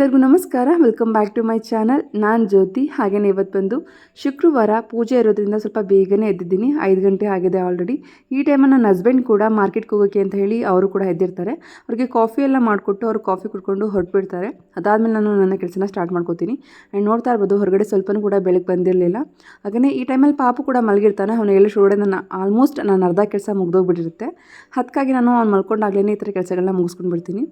ಎಲ್ಲರಿಗೂ ನಮಸ್ಕಾರ. Welcome back to my channel ನಾನು ಜ್ಯೋತಿ. ಹಾಗೆಯೇ ಇವತ್ತು ಬಂದು ಶುಕ್ರವಾರ ಪೂಜೆ ಇರೋದ್ರಿಂದ ಸ್ವಲ್ಪ ಬೇಗನೆ ಎದ್ದಿದ್ದೀನಿ. ಐದು ಗಂಟೆ ಆಗಿದೆ ಆಲ್ರೆಡಿ ಈ ಟೈಮಲ್ಲಿ ನನ್ನ ಹಸ್ಬೆಂಡ್ ಕೂಡ ಮಾರ್ಕೆಟ್ಗೆ ಹೋಗೋಕ್ಕೆ ಅಂತ ಹೇಳಿ ಅವರು ಕೂಡ ಎದ್ದಿರ್ತಾರೆ. ಅವ್ರಿಗೆ ಕಾಫಿ ಎಲ್ಲ ಮಾಡಿಕೊಟ್ಟು ಅವ್ರು ಕಾಫಿ ಕುಡ್ಕೊಂಡು ಹೊರಟ್ಬಿಡ್ತಾರೆ. ಅದಾದಮೇಲೆ ನಾನು ನನ್ನ ಕೆಲಸನ ಸ್ಟಾರ್ಟ್ ಮಾಡ್ಕೋತೀನಿ. ಆ್ಯಂಡ್ ನೋಡ್ತಾ ಇರ್ಬೋದು, ಹೊರಗಡೆ ಸ್ವಲ್ಪನೂ ಕೂಡ ಬೆಳಗ್ಗೆ ಬಂದಿರಲಿಲ್ಲ. ಹಾಗೆಯೇ ಈ ಟೈಮಲ್ಲಿ ಪಾಪು ಕೂಡ ಮಲಗಿರ್ತಾನೆ. ಅವನು ಹೇಳಿ ಶೋಡೆ ನನ್ನ ಆಲ್ಮೋಸ್ಟ್ ನಾನು ಅರ್ಧ ಕೆಲಸ ಮುಗ್ದೋಗ್ಬಿಟ್ಟಿರುತ್ತೆ. ಅದಕ್ಕಾಗಿ ನಾನು ಅವ್ನು ಮಲ್ಕೊಂಡಾಗಲೇ ಈ ಥರ ಕೆಲಸಗಳನ್ನ ಮುಗಿಸ್ಕೊಂಡು ಬಿಡ್ತೀನಿ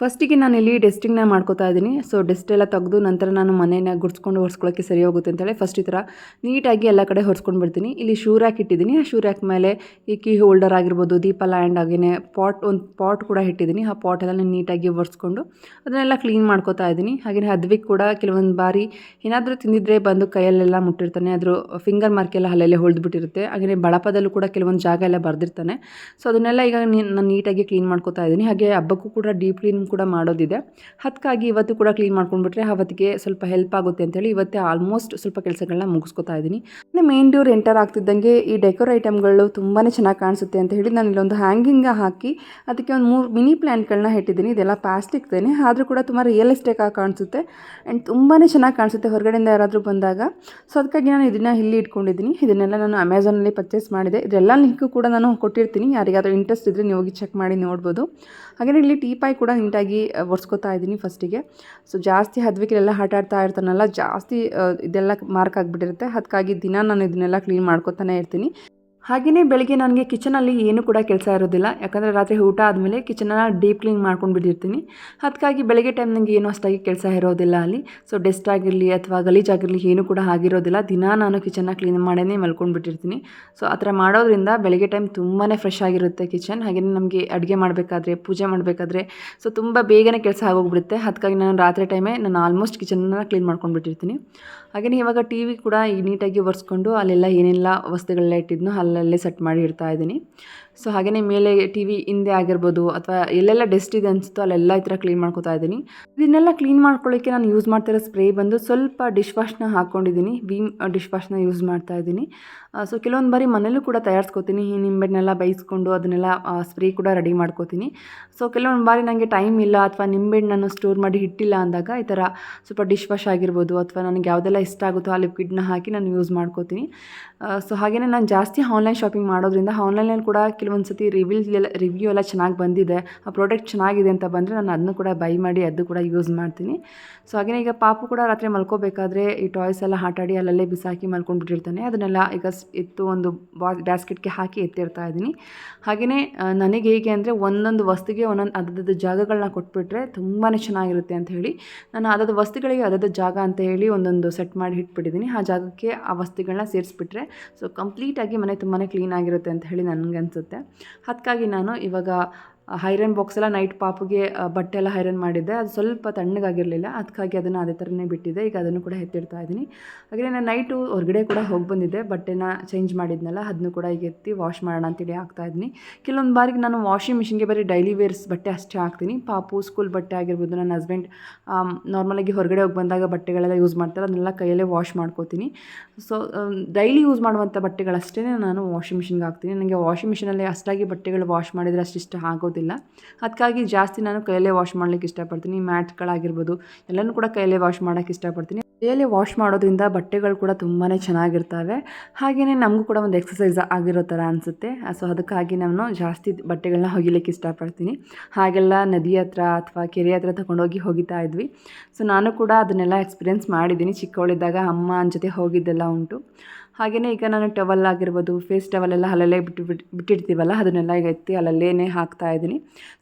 ಫಸ್ಟಿಗೆ ನಾನು ಇಲ್ಲಿ ಡೆಸ್ಟಿಂಗ್ನ ಮಾಡ್ಕೋತಾ ಇದ್ದೀನಿ. ಸೊ ಡೆಸ್ಟ್ ಎಲ್ಲ ತೆಗೆದು ನಂತರ ನಾನು ಮನೆಯನ್ನ ಗುಡ್ಸ್ಕೊಂಡು ಹೊರ್ಸ್ಕೊಳ್ಳೋಕ್ಕೆ ಸರಿ ಹೋಗುತ್ತೆ ಅಂತೇಳಿ ಫಸ್ಟ್ ಈ ಥರ ನೀಟಾಗಿ ಎಲ್ಲ ಕಡೆ ಹೊರ್ಸ್ಕೊಂಡು ಬಿಡ್ತೀನಿ. ಇಲ್ಲಿ ಶೂ ರ್ಯಾಕ್ ಇಟ್ಟಿದ್ದೀನಿ. ಆ ಶೂರ್ ರ್ಯಾಕ್ ಮೇಲೆ ಈ ಕೀ ಹೋಲ್ಡರ್ ಆಗಿರ್ಬೋದು, ದೀಪ ಲ್ಯಾಂಡ್ ಆಗಿನೇ ಪಾಟ್ ಒಂದು ಪಾಟ್ ಕೂಡ ಇಟ್ಟಿದ್ದೀನಿ. ಆ ಪಾಟ್ ಎಲ್ಲ ನೀಟಾಗಿ ಒರೆಸ್ಕೊಂಡು ಅದನ್ನೆಲ್ಲ ಕ್ಲೀನ್ ಮಾಡ್ಕೋತಾ ಇದ್ದೀನಿ. ಹಾಗೆಯೇ ಹದ್ವಿಗೆ ಕೂಡ ಕೆಲವೊಂದು ಬಾರಿ ಏನಾದರೂ ತಿಂದಿದ್ರೆ ಬಂದು ಕೈಯಲ್ಲೆಲ್ಲ ಮುಟ್ಟಿರ್ತಾನೆ. ಅದ್ರ ಫಿಂಗರ್ ಮಾರ್ಕ್ ಎಲ್ಲ ಅಲ್ಲೆಲ್ಲ ಹೊಳ್ದುಬಿಟ್ಟಿರುತ್ತೆ ಹಾಗೆಯೇ ಬಳಪದಲ್ಲೂ ಕೂಡ ಕೆಲವೊಂದು ಜಾಗ ಎಲ್ಲ ಬರೆದಿರ್ತಾನೆ. ಸೊ ಅದನ್ನೆಲ್ಲ ಈಗ ನಾನು ನೀಟಾಗಿ ಕ್ಲೀನ್ ಮಾಡ್ಕೋತಾ ಇದ್ದೀನಿ. ಹಾಗೆ ಹಬ್ಬಕ್ಕೂ ಕೂಡ ಡೀಪ್ ಕ್ಲೀನ್ ಕೂಡ ಮಾಡೋದಿದೆ. ಅದಕ್ಕಾಗಿ ಇವತ್ತು ಕೂಡ ಕ್ಲೀನ್ ಮಾಡ್ಕೊಂಡ್ಬಿಟ್ರೆ ಅವತ್ತಿಗೆ ಸ್ವಲ್ಪ ಹೆಲ್ಪ್ ಆಗುತ್ತೆ ಅಂತೇಳಿ ಇವತ್ತೇ ಆಲ್ಮೋಸ್ಟ್ ಸ್ವಲ್ಪ ಕೆಲಸಗಳನ್ನ ಮುಗಿಸ್ಕೊತಾ ಇದ್ದೀನಿ. ಮೇನ್ ಡೋರ್ ಎಂಟರ್ ಆಗ್ತಿದ್ದಂಗೆ ಈ ಡೆಕೋರ್ ಐಟಮ್ಗಳು ತುಂಬಾ ಚೆನ್ನಾಗಿ ಕಾಣಿಸುತ್ತೆ ಅಂತ ಹೇಳಿ ನಾನು ಇಲ್ಲೊಂದು ಹ್ಯಾಂಗಿಂಗ್ ಹಾಕಿ ಅದಕ್ಕೆ ಒಂದು ಮೂರು ಮಿನಿ ಪ್ಲ್ಯಾಂಟ್ಗಳನ್ನ ಇಟ್ಟಿದ್ದೀನಿ. ಇದೆಲ್ಲ ಪ್ಲಾಸ್ಟಿಕ್ ಪ್ಲಾಸ್ಟಿಕ್ದೇನೆ ಆದರೂ ಕೂಡ ತುಂಬ ರಿಯಲಿಸ್ಟಿಕ್ ಆಗಿ ಕಾಣಿಸುತ್ತೆ. ಆ್ಯಂಡ್ ತುಂಬಾ ಚೆನ್ನಾಗಿ ಕಾಣಿಸುತ್ತೆ ಹೊರಗಡೆಯಿಂದ ಯಾರಾದರೂ ಬಂದಾಗ. ಸೊ ಅದಕ್ಕಾಗಿ ನಾನು ಇದನ್ನು ಇಲ್ಲಿ ಇಟ್ಕೊಂಡಿದ್ದೀನಿ. ಇದನ್ನೆಲ್ಲ ನಾನು ಅಮೆಝಾನಲ್ಲಿ ಪರ್ಚೇಸ್ ಮಾಡಿದೆ. ಇದೆಲ್ಲ ಲಿಂಕು ಕೂಡ ನಾನು ಕೊಟ್ಟಿರ್ತೀನಿ. ಯಾರಿಗಾದರೂ ಇಂಟ್ರೆಸ್ಟ್ ಇದ್ದರೆ ನೀವು ಹೋಗಿ ಚೆಕ್ ಮಾಡಿ ನೋಡ್ಬೋದು. ಹಾಗೆಯೇ ಇಲ್ಲಿ ಟೀ ಪೈ ಕೂಡ ಒರೆಸ್ಕೊತಾ ಇದ್ದೀನಿ ಫಸ್ಟಿಗೆ. ಸೊ, ಜಾಸ್ತಿ ಹದ್ವಿಕೆಲ್ಲ ಆಟ ಆಡ್ತಾ ಇರ್ತಾನಲ್ಲ, ಜಾಸ್ತಿ ಇದೆಲ್ಲ ಮಾರ್ಕ್ ಆಗಿಬಿಟ್ಟಿರುತ್ತೆ. ಅದಕ್ಕಾಗಿ ದಿನ ನಾನು ಇದನ್ನೆಲ್ಲ ಕ್ಲೀನ್ ಮಾಡ್ಕೊತಾನೆ ಇರ್ತೀನಿ. ಹಾಗೆಯೇ ಬೆಳಗ್ಗೆ ನನಗೆ ಕಿಚನಲ್ಲಿ ಏನೂ ಕೂಡ ಕೆಲಸ ಇರೋದಿಲ್ಲ. ಯಾಕಂದರೆ ರಾತ್ರಿ ಊಟ ಆದಮೇಲೆ ಕಿಚನನ್ನ ಡೀಪ್ ಕ್ಲೀನ್ ಮಾಡ್ಕೊಂಡು ಬಿಟ್ಟಿರ್ತೀನಿ. ಅದಕ್ಕಾಗಿ ಬೆಳಗ್ಗೆ ಟೈಮ್ ನನಗೆ ಏನೂ ಅಷ್ಟಾಗಿ ಕೆಲಸ ಇರೋದಿಲ್ಲ ಅಲ್ಲಿ. ಸೊ ಡೆಸ್ಟ್ ಆಗಿರಲಿ ಅಥವಾ ಗಲೀಜಾಗಿರಲಿ ಏನೂ ಕೂಡ ಆಗಿರೋದಿಲ್ಲ. ದಿನ ನಾನು ಕಿಚನ್ನ ಕ್ಲೀನ್ ಮಾಡೇ ಮಲ್ಕೊಂಡು ಬಿಟ್ಟಿರ್ತೀನಿ. ಸೊ ಆ ಥರ ಮಾಡೋದ್ರಿಂದ ಬೆಳಗ್ಗೆ ಟೈಮ್ ತುಂಬಾ ಫ್ರೆಶ್ ಆಗಿರುತ್ತೆ ಕಿಚನ್. ಹಾಗೆಯೇ ನಮಗೆ ಅಡುಗೆ ಮಾಡಬೇಕಾದ್ರೆ, ಪೂಜೆ ಮಾಡಬೇಕಾದ್ರೆ, ಸೊ ತುಂಬ ಬೇಗನೆ ಕೆಲಸ ಆಗೋಗ್ಬಿಡುತ್ತೆ. ಅದಕ್ಕಾಗಿ ನಾನು ರಾತ್ರಿ ಟೈಮೇ ನಾನು ಆಲ್ಮೋಸ್ಟ್ ಕಿಚನ್ನ ಕ್ಲೀನ್ ಮಾಡ್ಕೊಂಡು ಬಿಟ್ಟಿರ್ತೀನಿ. ಹಾಗೆಯೇ ಇವಾಗ ಟಿ ವಿ ಕೂಡ ಈ ನೀಟಾಗಿ ಒರೆಸ್ಕೊಂಡು ಅಲ್ಲೆಲ್ಲ ಏನೆಲ್ಲ ವಸ್ತುಗಳೆಲ್ಲ ಇಟ್ಟಿದ್ನೋ ಅಲ್ಲಲ್ಲೇ ಸೆಟ್ ಮಾಡಿ ಇಡ್ತಾ ಇದ್ದೀನಿ. ಸೊ ಹಾಗೆಯೇ ಮೇಲೆ ಟಿ ವಿ ಹಿಂದೆ ಆಗಿರ್ಬೋದು ಅಥವಾ ಎಲ್ಲೆಲ್ಲ ಡಸ್ಟ್ ಇದೆ ಅನಿಸುತ್ತೋ ಅಲ್ಲೆಲ್ಲ ಈ ಥರ ಕ್ಲೀನ್ ಮಾಡ್ಕೊತಾ ಇದ್ದೀನಿ. ಇದನ್ನೆಲ್ಲ ಕ್ಲೀನ್ ಮಾಡ್ಕೊಳ್ಳೋಕ್ಕೆ ನಾನು ಯೂಸ್ ಮಾಡ್ತಿರೋ ಸ್ಪ್ರೇ ಬಂದು ಸ್ವಲ್ಪ ಡಿಶ್ ವಾಶ್ನ ಹಾಕ್ಕೊಂಡಿದ್ದೀನಿ ವೀಮ್ ಡಿಶ್ ವಾಶ್ನ ಯೂಸ್ ಮಾಡ್ತಾ ಇದ್ದೀನಿ. ಸೊ ಕೆಲವೊಂದು ಬಾರಿ ಮನೇಲೂ ಕೂಡ ತಯಾರಿಸ್ಕೊತೀನಿ. ಈ ನಿಂಬೆಣ್ಣೆಲ್ಲ ಬೇಯಿಸ್ಕೊಂಡು ಅದನ್ನೆಲ್ಲ ಸ್ಪ್ರೇ ಕೂಡ ರೆಡಿ ಮಾಡ್ಕೋತೀನಿ. ಸೊ ಕೆಲವೊಂದು ಬಾರಿ ನನಗೆ ಟೈಮ್ ಇಲ್ಲ ಅಥವಾ ನಿಂಬೆಹಣ್ಣನ್ನು ಸ್ಟೋರ್ ಮಾಡಿ ಇಟ್ಟಿಲ್ಲ ಅಂದಾಗ ಈ ಥರ ಸ್ವಲ್ಪ ಡಿಶ್ ವಾಶ್ ಆಗಿರ್ಬೋದು ಅಥವಾ ನನಗೆ ಯಾವುದೆಲ್ಲ ಇಷ್ಟ ಆಗುತ್ತೋ ಆ ಲಿಕ್ವಿಡ್ನ ಹಾಕಿ ನಾನು ಯೂಸ್ ಮಾಡ್ಕೋತೀನಿ. ಸೊ ಹಾಗೆಯೇ ನಾನು ಜಾಸ್ತಿ ಆನ್ಲೈನ್ ಶಾಪಿಂಗ್ ಮಾಡೋದ್ರಿಂದ ಆನ್ಲೈನಲ್ಲಿ ಕೂಡ ಕೆಲವೊಂದು ಸತಿ ರಿವ್ಯೂ ಎಲ್ಲ ರಿವ್ಯೂ ಎಲ್ಲ ಚೆನ್ನಾಗಿ ಬಂದಿದೆ. ಆ ಪ್ರಾಡಕ್ಟ್ ಚೆನ್ನಾಗಿದೆ ಅಂತ ಬಂದರೆ ನಾನು ಅದನ್ನು ಕೂಡ ಬೈ ಮಾಡಿ ಅದು ಕೂಡ ಯೂಸ್ ಮಾಡ್ತೀನಿ. ಸೊ ಹಾಗೆಯೇ ಈಗ ಪಾಪು ಕೂಡ ರಾತ್ರಿ ಮಲ್ಕೋಬೇಕಾದ್ರೆ ಈ ಟಾಯ್ಸ್ ಎಲ್ಲ ಆಟಾಡಿ ಅಲ್ಲಲ್ಲೇ ಬಿಸಾಕಿ ಮಲ್ಕೊಂಡ್ಬಿಟ್ಟಿರ್ತಾನೆ. ಅದನ್ನೆಲ್ಲ ಈಗ ಎತ್ತು ಒಂದು ಬಾ ಬ್ಯಾಸ್ಕೆಟ್ಗೆ ಹಾಕಿ ಎತ್ತಿರ್ತಾ ಇದ್ದೀನಿ. ಹಾಗೆಯೇ ನನಗೆ ಹೇಗೆ ಅಂದರೆ ಒಂದೊಂದು ವಸ್ತುಗೆ ಒಂದೊಂದು ಅದದ್ದು ಜಾಗಗಳನ್ನ ಕೊಟ್ಬಿಟ್ರೆ ತುಂಬಾ ಚೆನ್ನಾಗಿರುತ್ತೆ ಅಂತ ಹೇಳಿ, ನಾನು ಅದದ ವಸ್ತುಗಳಿಗೆ ಅದದ ಜಾಗ ಅಂತ ಹೇಳಿ ಒಂದೊಂದು ಸೆಟ್ ಮಾಡಿ ಇಟ್ಬಿಟ್ಟಿದ್ದೀನಿ. ಆ ಜಾಗಕ್ಕೆ ಆ ವಸ್ತುಗಳನ್ನ ಸೇರಿಸ್ಬಿಟ್ರೆ ಸೊ ಕಂಪ್ಲೀಟಾಗಿ ಮನೆ ತುಂಬಾ ಕ್ಲೀನ್ ಆಗಿರುತ್ತೆ ಅಂತ ಹೇಳಿ ನನಗೆ ಅನಿಸುತ್ತೆ ಅದಕ್ಕಾಗಿ ನಾನು ಇವಾಗ ಹೈರನ್ ಬಾಕ್ಸ್ ಎಲ್ಲ ನೈಟ್ ಪಾಪುಗೆ ಬಟ್ಟೆ ಎಲ್ಲ ಹೈರನ್ ಮಾಡಿದ್ದೆ. ಅದು ಸ್ವಲ್ಪ ತಣ್ಣಗಾಗಿರಲಿಲ್ಲ. ಅದಕ್ಕಾಗಿ ಅದನ್ನು ಅದೇ ಥರನೇ ಬಿಟ್ಟಿದ್ದೆ. ಈಗ ಅದನ್ನು ಕೂಡ ಎತ್ತಿಡ್ತಾ ಇದ್ದೀನಿ ಹಾಗೆ ನಾನು ನೈಟು ಹೊರಗಡೆ ಕೂಡ ಹೋಗಿ ಬಂದಿದ್ದೆ. ಬಟ್ಟೆನ ಚೇಂಜ್ ಮಾಡಿದ್ನಲ್ಲ ಅದನ್ನು ಕೂಡ ಈಗ ಎತ್ತಿ ವಾಶ್ ಮಾಡೋಣ ಅಂತೇಳಿ ಹಾಕ್ತಾ ಇದ್ದೀನಿ ಕೆಲವೊಂದು ಬಾರಿಗೆ ನಾನು ವಾಷಿಂಗ್ ಮಿಷಿನ್ಗೆ ಬರೀ ಡೈಲಿ ವೇರ್ಸ್ ಬಟ್ಟೆ ಅಷ್ಟೇ ಹಾಕ್ತೀನಿ. ಪಾಪು ಸ್ಕೂಲ್ ಬಟ್ಟೆ ಆಗಿರ್ಬೋದು, ನನ್ನ ಹಸ್ಬೆಂಡ್ ನಾರ್ಮಲಾಗಿ ಹೊರಗಡೆ ಹೋಗಿ ಬಂದಾಗ ಬಟ್ಟೆಗಳೆಲ್ಲ ಯೂಸ್ ಮಾಡ್ತಾರೆ. ಅದನ್ನೆಲ್ಲ ಕೈಯಲ್ಲೇ ವಾಶ್ ಮಾಡ್ಕೋತೀನಿ. ಸೊ ಡೈಲಿ ಯೂಸ್ ಮಾಡುವಂಥ ಬಟ್ಟೆಗಳಷ್ಟೇ ನಾನು ವಾಷಿಂಗ್ ಮಿಷಿನ್ಗೆ ಹಾಕ್ತೀನಿ. ನನಗೆ ವಾಷಿಂಗ್ ಮಿಷಿನಲ್ಲಿ ಅಷ್ಟಾಗಿ ಬಟ್ಟೆಗಳು ವಾಶ್ ಮಾಡಿದರೆ ಅಷ್ಟು ಇಷ್ಟ ಆಗೋದಿಲ್ಲ ಅದಕ್ಕಾಗಿ ಜಾಸ್ತಿ ನಾನು ಕೈಯಲ್ಲೇ ವಾಶ್ ಮಾಡ್ಲಿಕ್ಕೆ ಇಷ್ಟಪಡ್ತೀನಿ. ಮ್ಯಾಟ್ಗಳಾಗಿರ್ಬೋದು ಎಲ್ಲನೂ ಕೂಡ ಕೈಯಲ್ಲೇ ವಾಶ್ ಮಾಡೋಕ್ಕೆ ಇಷ್ಟಪಡ್ತೀನಿ. ಕೈಯಲ್ಲೇ ವಾಶ್ ಮಾಡೋದ್ರಿಂದ ಬಟ್ಟೆಗಳು ಕೂಡ ತುಂಬಾ ಚೆನ್ನಾಗಿರ್ತವೆ. ಹಾಗೆಯೇ ನಮಗೂ ಕೂಡ ಒಂದು ಎಕ್ಸಸೈಸ್ ಆಗಿರೋ ಥರ ಅನಿಸುತ್ತೆ. ಸೊ, ಅದಕ್ಕಾಗಿ ನಾನು ಜಾಸ್ತಿ ಬಟ್ಟೆಗಳನ್ನ ಹೊಗಿಲಿಕ್ಕೆ ಇಷ್ಟಪಡ್ತೀನಿ. ಹಾಗೆಲ್ಲ ನದಿ ಹತ್ರ ಅಥವಾ ಕೆರೆ ಹತ್ರ ತಗೊಂಡೋಗಿ ಹೋಗಿತಾ ಇದ್ವಿ. ಸೊ, ನಾನು ಕೂಡ ಅದನ್ನೆಲ್ಲ ಎಕ್ಸ್ಪೀರಿಯೆನ್ಸ್ ಮಾಡಿದ್ದೀನಿ. ಚಿಕ್ಕವಳಿದ್ದಾಗ ಅಮ್ಮ ಜೊತೆ ಹೋಗಿದ್ದೆಲ್ಲ ಉಂಟು. ಹಾಗೆಯೇ ಈಗ ನಾನು ಟವಲ್ ಆಗಿರ್ಬೋದು, ಫೇಸ್ ಟವಲ್ ಎಲ್ಲ ಅಲ್ಲಲ್ಲೇ ಬಿಟ್ಟು ಬಿಟ್ಟು ಬಿಟ್ಟಿರ್ತೀವಲ್ಲ ಅದನ್ನೆಲ್ಲ ಈಗ ಎತ್ತಿ ಅಲ್ಲಲ್ಲೇ ಹಾಕ್ತಾ ಇದ್ದೀನಿ.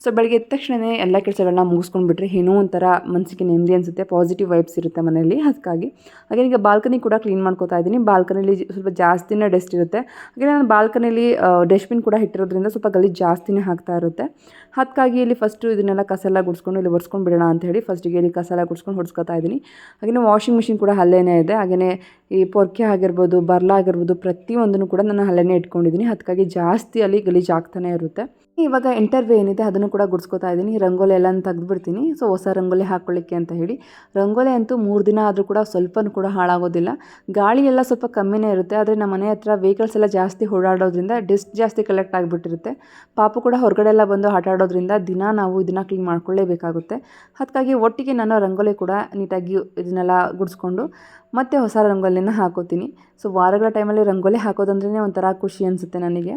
ಸೊ, ಬೆಳಗ್ಗೆ ಎದ್ದ ತಕ್ಷಣವೇ ಎಲ್ಲ ಕೆಲಸಗಳನ್ನ ಮುಗಿಸ್ಕೊಂಡು ಬಿಟ್ಟರೆ ಏನೋ ಒಂಥರ ಮನಸ್ಸಿಗೆ ನೆಮ್ಮದಿ ಅನಿಸುತ್ತೆ ಪಾಸಿಟಿವ್ ವೈಬ್ಸ್ ಇರುತ್ತೆ ಮನೆಯಲ್ಲಿ. ಅದಕ್ಕಾಗಿ ಹಾಗೆ ಈಗ ಬಾಲ್ಕನಿ ಕೂಡ ಕ್ಲೀನ್ ಮಾಡ್ಕೋತಾ ಇದ್ದೀನಿ. ಬಾಲ್ಕನಿಲಿ ಸ್ವಲ್ಪ ಜಾಸ್ತಿನೇ ಡಸ್ಟ್ ಇರುತ್ತೆ. ಹಾಗೆ ನಾನು ಬಾಲ್ಕನಿಲಿ ಡಸ್ಟ್ಬಿನ್ ಕೂಡ ಇಟ್ಟಿರೋದ್ರಿಂದ ಸ್ವಲ್ಪ ಗಲೀಜು ಜಾಸ್ತಿನೇ ಆಗ್ತಾ ಇರುತ್ತೆ. ಅದಕ್ಕಾಗಿ ಇಲ್ಲಿ ಫಸ್ಟು ಇದನ್ನೆಲ್ಲ ಕಸ ಎಲ್ಲ ಗುಡಿಸ್ಕೊಂಡು ಇಲ್ಲಿ ಒರೆಸ್ಕೊಂಡು ಬಿಡೋಣ ಅಂತ ಹೇಳಿ ಫಸ್ಟಿಗೆ ಇಲ್ಲಿ ಕಸ ಎಲ್ಲ ಗುಡಿಸ್ಕೊಂಡು ಹೊಡ್ಸ್ಕೊತಾ ಇದ್ದೀನಿ ಹಾಗೆಯೇ ವಾಷಿಂಗ್ ಮಿಷಿನ್ ಕೂಡ ಅಲ್ಲೇನೇ ಇದೆ. ಹಾಗೆಯೇ ಈ ಪೊರ್ಕೆ ಆಗಿರ್ಬೋದು, ಬರ್ಲ ಆಗಿರ್ಬೋದು ಪ್ರತಿಯೊಂದನ್ನು ಕೂಡ ನಾನು ಅಲ್ಲೇನೇ ಇಟ್ಕೊಂಡಿದ್ದೀನಿ ಅದಕ್ಕಾಗಿ ಜಾಸ್ತಿ ಅಲ್ಲಿ ಗಲೀಜು ಆಗ್ತಾನೆ ಇರುತ್ತೆ. ಇವಾಗ ಇಂಟರ್ವ್ಯೂ ಏನಿದೆ ಅದನ್ನು ಕೂಡ ಗುಡ್ಸ್ಕೊತಾ ಇದ್ದೀನಿ ರಂಗೋಲಿ ಎಲ್ಲ ತೆಗೆದುಬಿಡ್ತೀನಿ. ಸೊ ಹೊಸ ರಂಗೋಲಿ ಹಾಕ್ಕೊಳ್ಳಿಕ್ಕೆ ಅಂತ ಹೇಳಿ. ರಂಗೋಲಿ ಅಂತೂ ಮೂರು ದಿನ ಆದರೂ ಕೂಡ ಸ್ವಲ್ಪನೂ ಕೂಡ ಹಾಳಾಗೋದಿಲ್ಲ. ಗಾಳಿ ಎಲ್ಲ ಸ್ವಲ್ಪ ಕಮ್ಮಿನೇ ಇರುತ್ತೆ. ಆದರೆ ನಮ್ಮ ಮನೆ ಹತ್ರ ವೆಹಿಕಲ್ಸ್ ಎಲ್ಲ ಜಾಸ್ತಿ ಓಡಾಡೋದ್ರಿಂದ ಡಿಸ್ಟ್ ಜಾಸ್ತಿ ಕಲೆಕ್ಟ್ ಆಗಿಬಿಟ್ಟಿರುತ್ತೆ. ಪಾಪು ಕೂಡ ಹೊರಗಡೆ ಎಲ್ಲ ಬಂದು ಆಟ ಆಡೋದ್ರಿಂದ ದಿನ ನಾವು ಇದನ್ನು ಕ್ಲೀನ್ ಮಾಡ್ಕೊಳ್ಳೇಬೇಕಾಗುತ್ತೆ. ಅದಕ್ಕಾಗಿ ಒಟ್ಟಿಗೆ ನಾನು ರಂಗೋಲಿ ಕೂಡ ನೀಟಾಗಿ ಇದನ್ನೆಲ್ಲ ಗುಡಿಸ್ಕೊಂಡು ಮತ್ತೆ ಹೊಸ ರಂಗೋಲಿನ ಹಾಕೋತೀನಿ. ಸೊ ವಾರಗಳ ಟೈಮಲ್ಲಿ ರಂಗೋಲಿ ಹಾಕೋದಂದ್ರೇ ಒಂಥರ ಖುಷಿ ಅನಿಸುತ್ತೆ ನನಗೆ.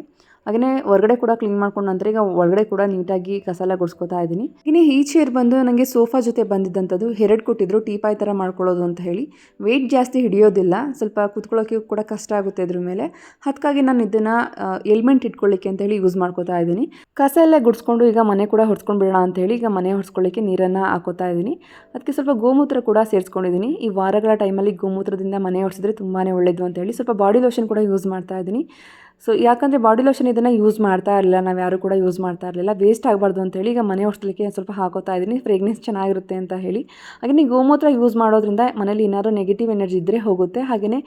ಹಾಗೆಯೇ ಹೊರಗಡೆ ಕೂಡ ಕ್ಲೀನ್ ಮಾಡ್ಕೊಂಡು ನಂತರ ಈಗ ಒಳಗಡೆ ಕೂಡ ನೀಟಾಗಿ ಕಸ ಎಲ್ಲ ಗುಡಿಸ್ಕೊತಾ ಇದ್ದೀನಿ. ಇನ್ನು ಈ ಚೇರ್ ಬಂದು ನನಗೆ ಸೋಫಾ ಜೊತೆ ಬಂದಿದ್ದಂಥದ್ದು, ಎರಡು ಕೊಟ್ಟಿದ್ರು ಟೀಪಾಯ್ ಥರ ಮಾಡ್ಕೊಳ್ಳೋದು ಅಂತ ಹೇಳಿ. ವೆಯ್ಟ್ ಜಾಸ್ತಿ ಹಿಡಿಯೋದಿಲ್ಲ, ಸ್ವಲ್ಪ ಕುತ್ಕೊಳ್ಳೋಕೆ ಕೂಡ ಕಷ್ಟ ಆಗುತ್ತೆ ಇದ್ರ ಮೇಲೆ. ಅದಕ್ಕಾಗಿ ನಾನು ಇದನ್ನು ಎಲ್ಮೆಂಟ್ ಇಟ್ಕೊಳ್ಳಿಕ್ಕೆ ಅಂತ ಹೇಳಿ ಯೂಸ್ ಮಾಡ್ಕೋತಾ ಇದ್ದೀನಿ. ಕಸ ಎಲ್ಲ ಗುಡಿಸ್ಕೊಂಡು ಈಗ ಮನೆ ಕೂಡ ಹೊಡ್ಸ್ಕೊಂಡು ಬಿಡೋಣ ಅಂತ ಹೇಳಿ ಈಗ ಮನೆ ಹೊಡ್ಸ್ಕೊಳ್ಳಿಕ್ಕೆ ನೀರನ್ನು ಹಾಕೋತಾ ಇದ್ದೀನಿ. ಅದಕ್ಕೆ ಸ್ವಲ್ಪ ಗೋಮೂತ್ರ ಕೂಡ ಸೇರಿಸ್ಕೊಂಡಿದ್ದೀನಿ. ಈ ವಾರಗಳ ಟೈಮಲ್ಲಿ ಗೋಮೂತ್ರದಿಂದ ಮನೆ ಹೊಡ್ಸಿದ್ರೆ ತುಂಬಾ ಒಳ್ಳೆಯದು ಅಂತ ಹೇಳಿ ಸ್ವಲ್ಪ ಬಾಡಿ ಲೋಷನ್ ಕೂಡ ಯೂಸ್ ಮಾಡ್ತಾ ಇದ್ದೀನಿ. ಸೊ ಯಾಕಂದರೆ ಬಾಡಿ ಲೋಷನ್ ಇದನ್ನು ಯೂಸ್ ಮಾಡ್ತಾ ಇರಲಿಲ್ಲ, ನಾವು ಯಾರು ಕೂಡ ಯೂಸ್ ಮಾಡ್ತಾ ಇರಲಿಲ್ಲ. ವೇಸ್ಟ್ ಆಗಬಾರ್ದು ಅಂತೇಳಿ ಈಗ ಮನೆ ಹೊಡ್ಸ್ಲಿಕ್ಕೆ ಸ್ವಲ್ಪ ಹಾಕೋತಾ ಇದ್ದೀನಿ ಫ್ರೆಗ್ನೆನ್ಸ್ ಚೆನ್ನಾಗಿರುತ್ತೆ ಅಂತ ಹೇಳಿ. ಹಾಗೆಯೇ ಗೋಮೂತ್ರ ಯೂಸ್ ಮಾಡೋದ್ರಿಂದ ಮನೇಲಿ ಏನಾದರೂ ನೆಗೆಟಿವ್ ಎನರ್ಜಿ ಇದ್ದರೆ ಹೋಗುತ್ತೆ. ಹಾಗೆಯೇ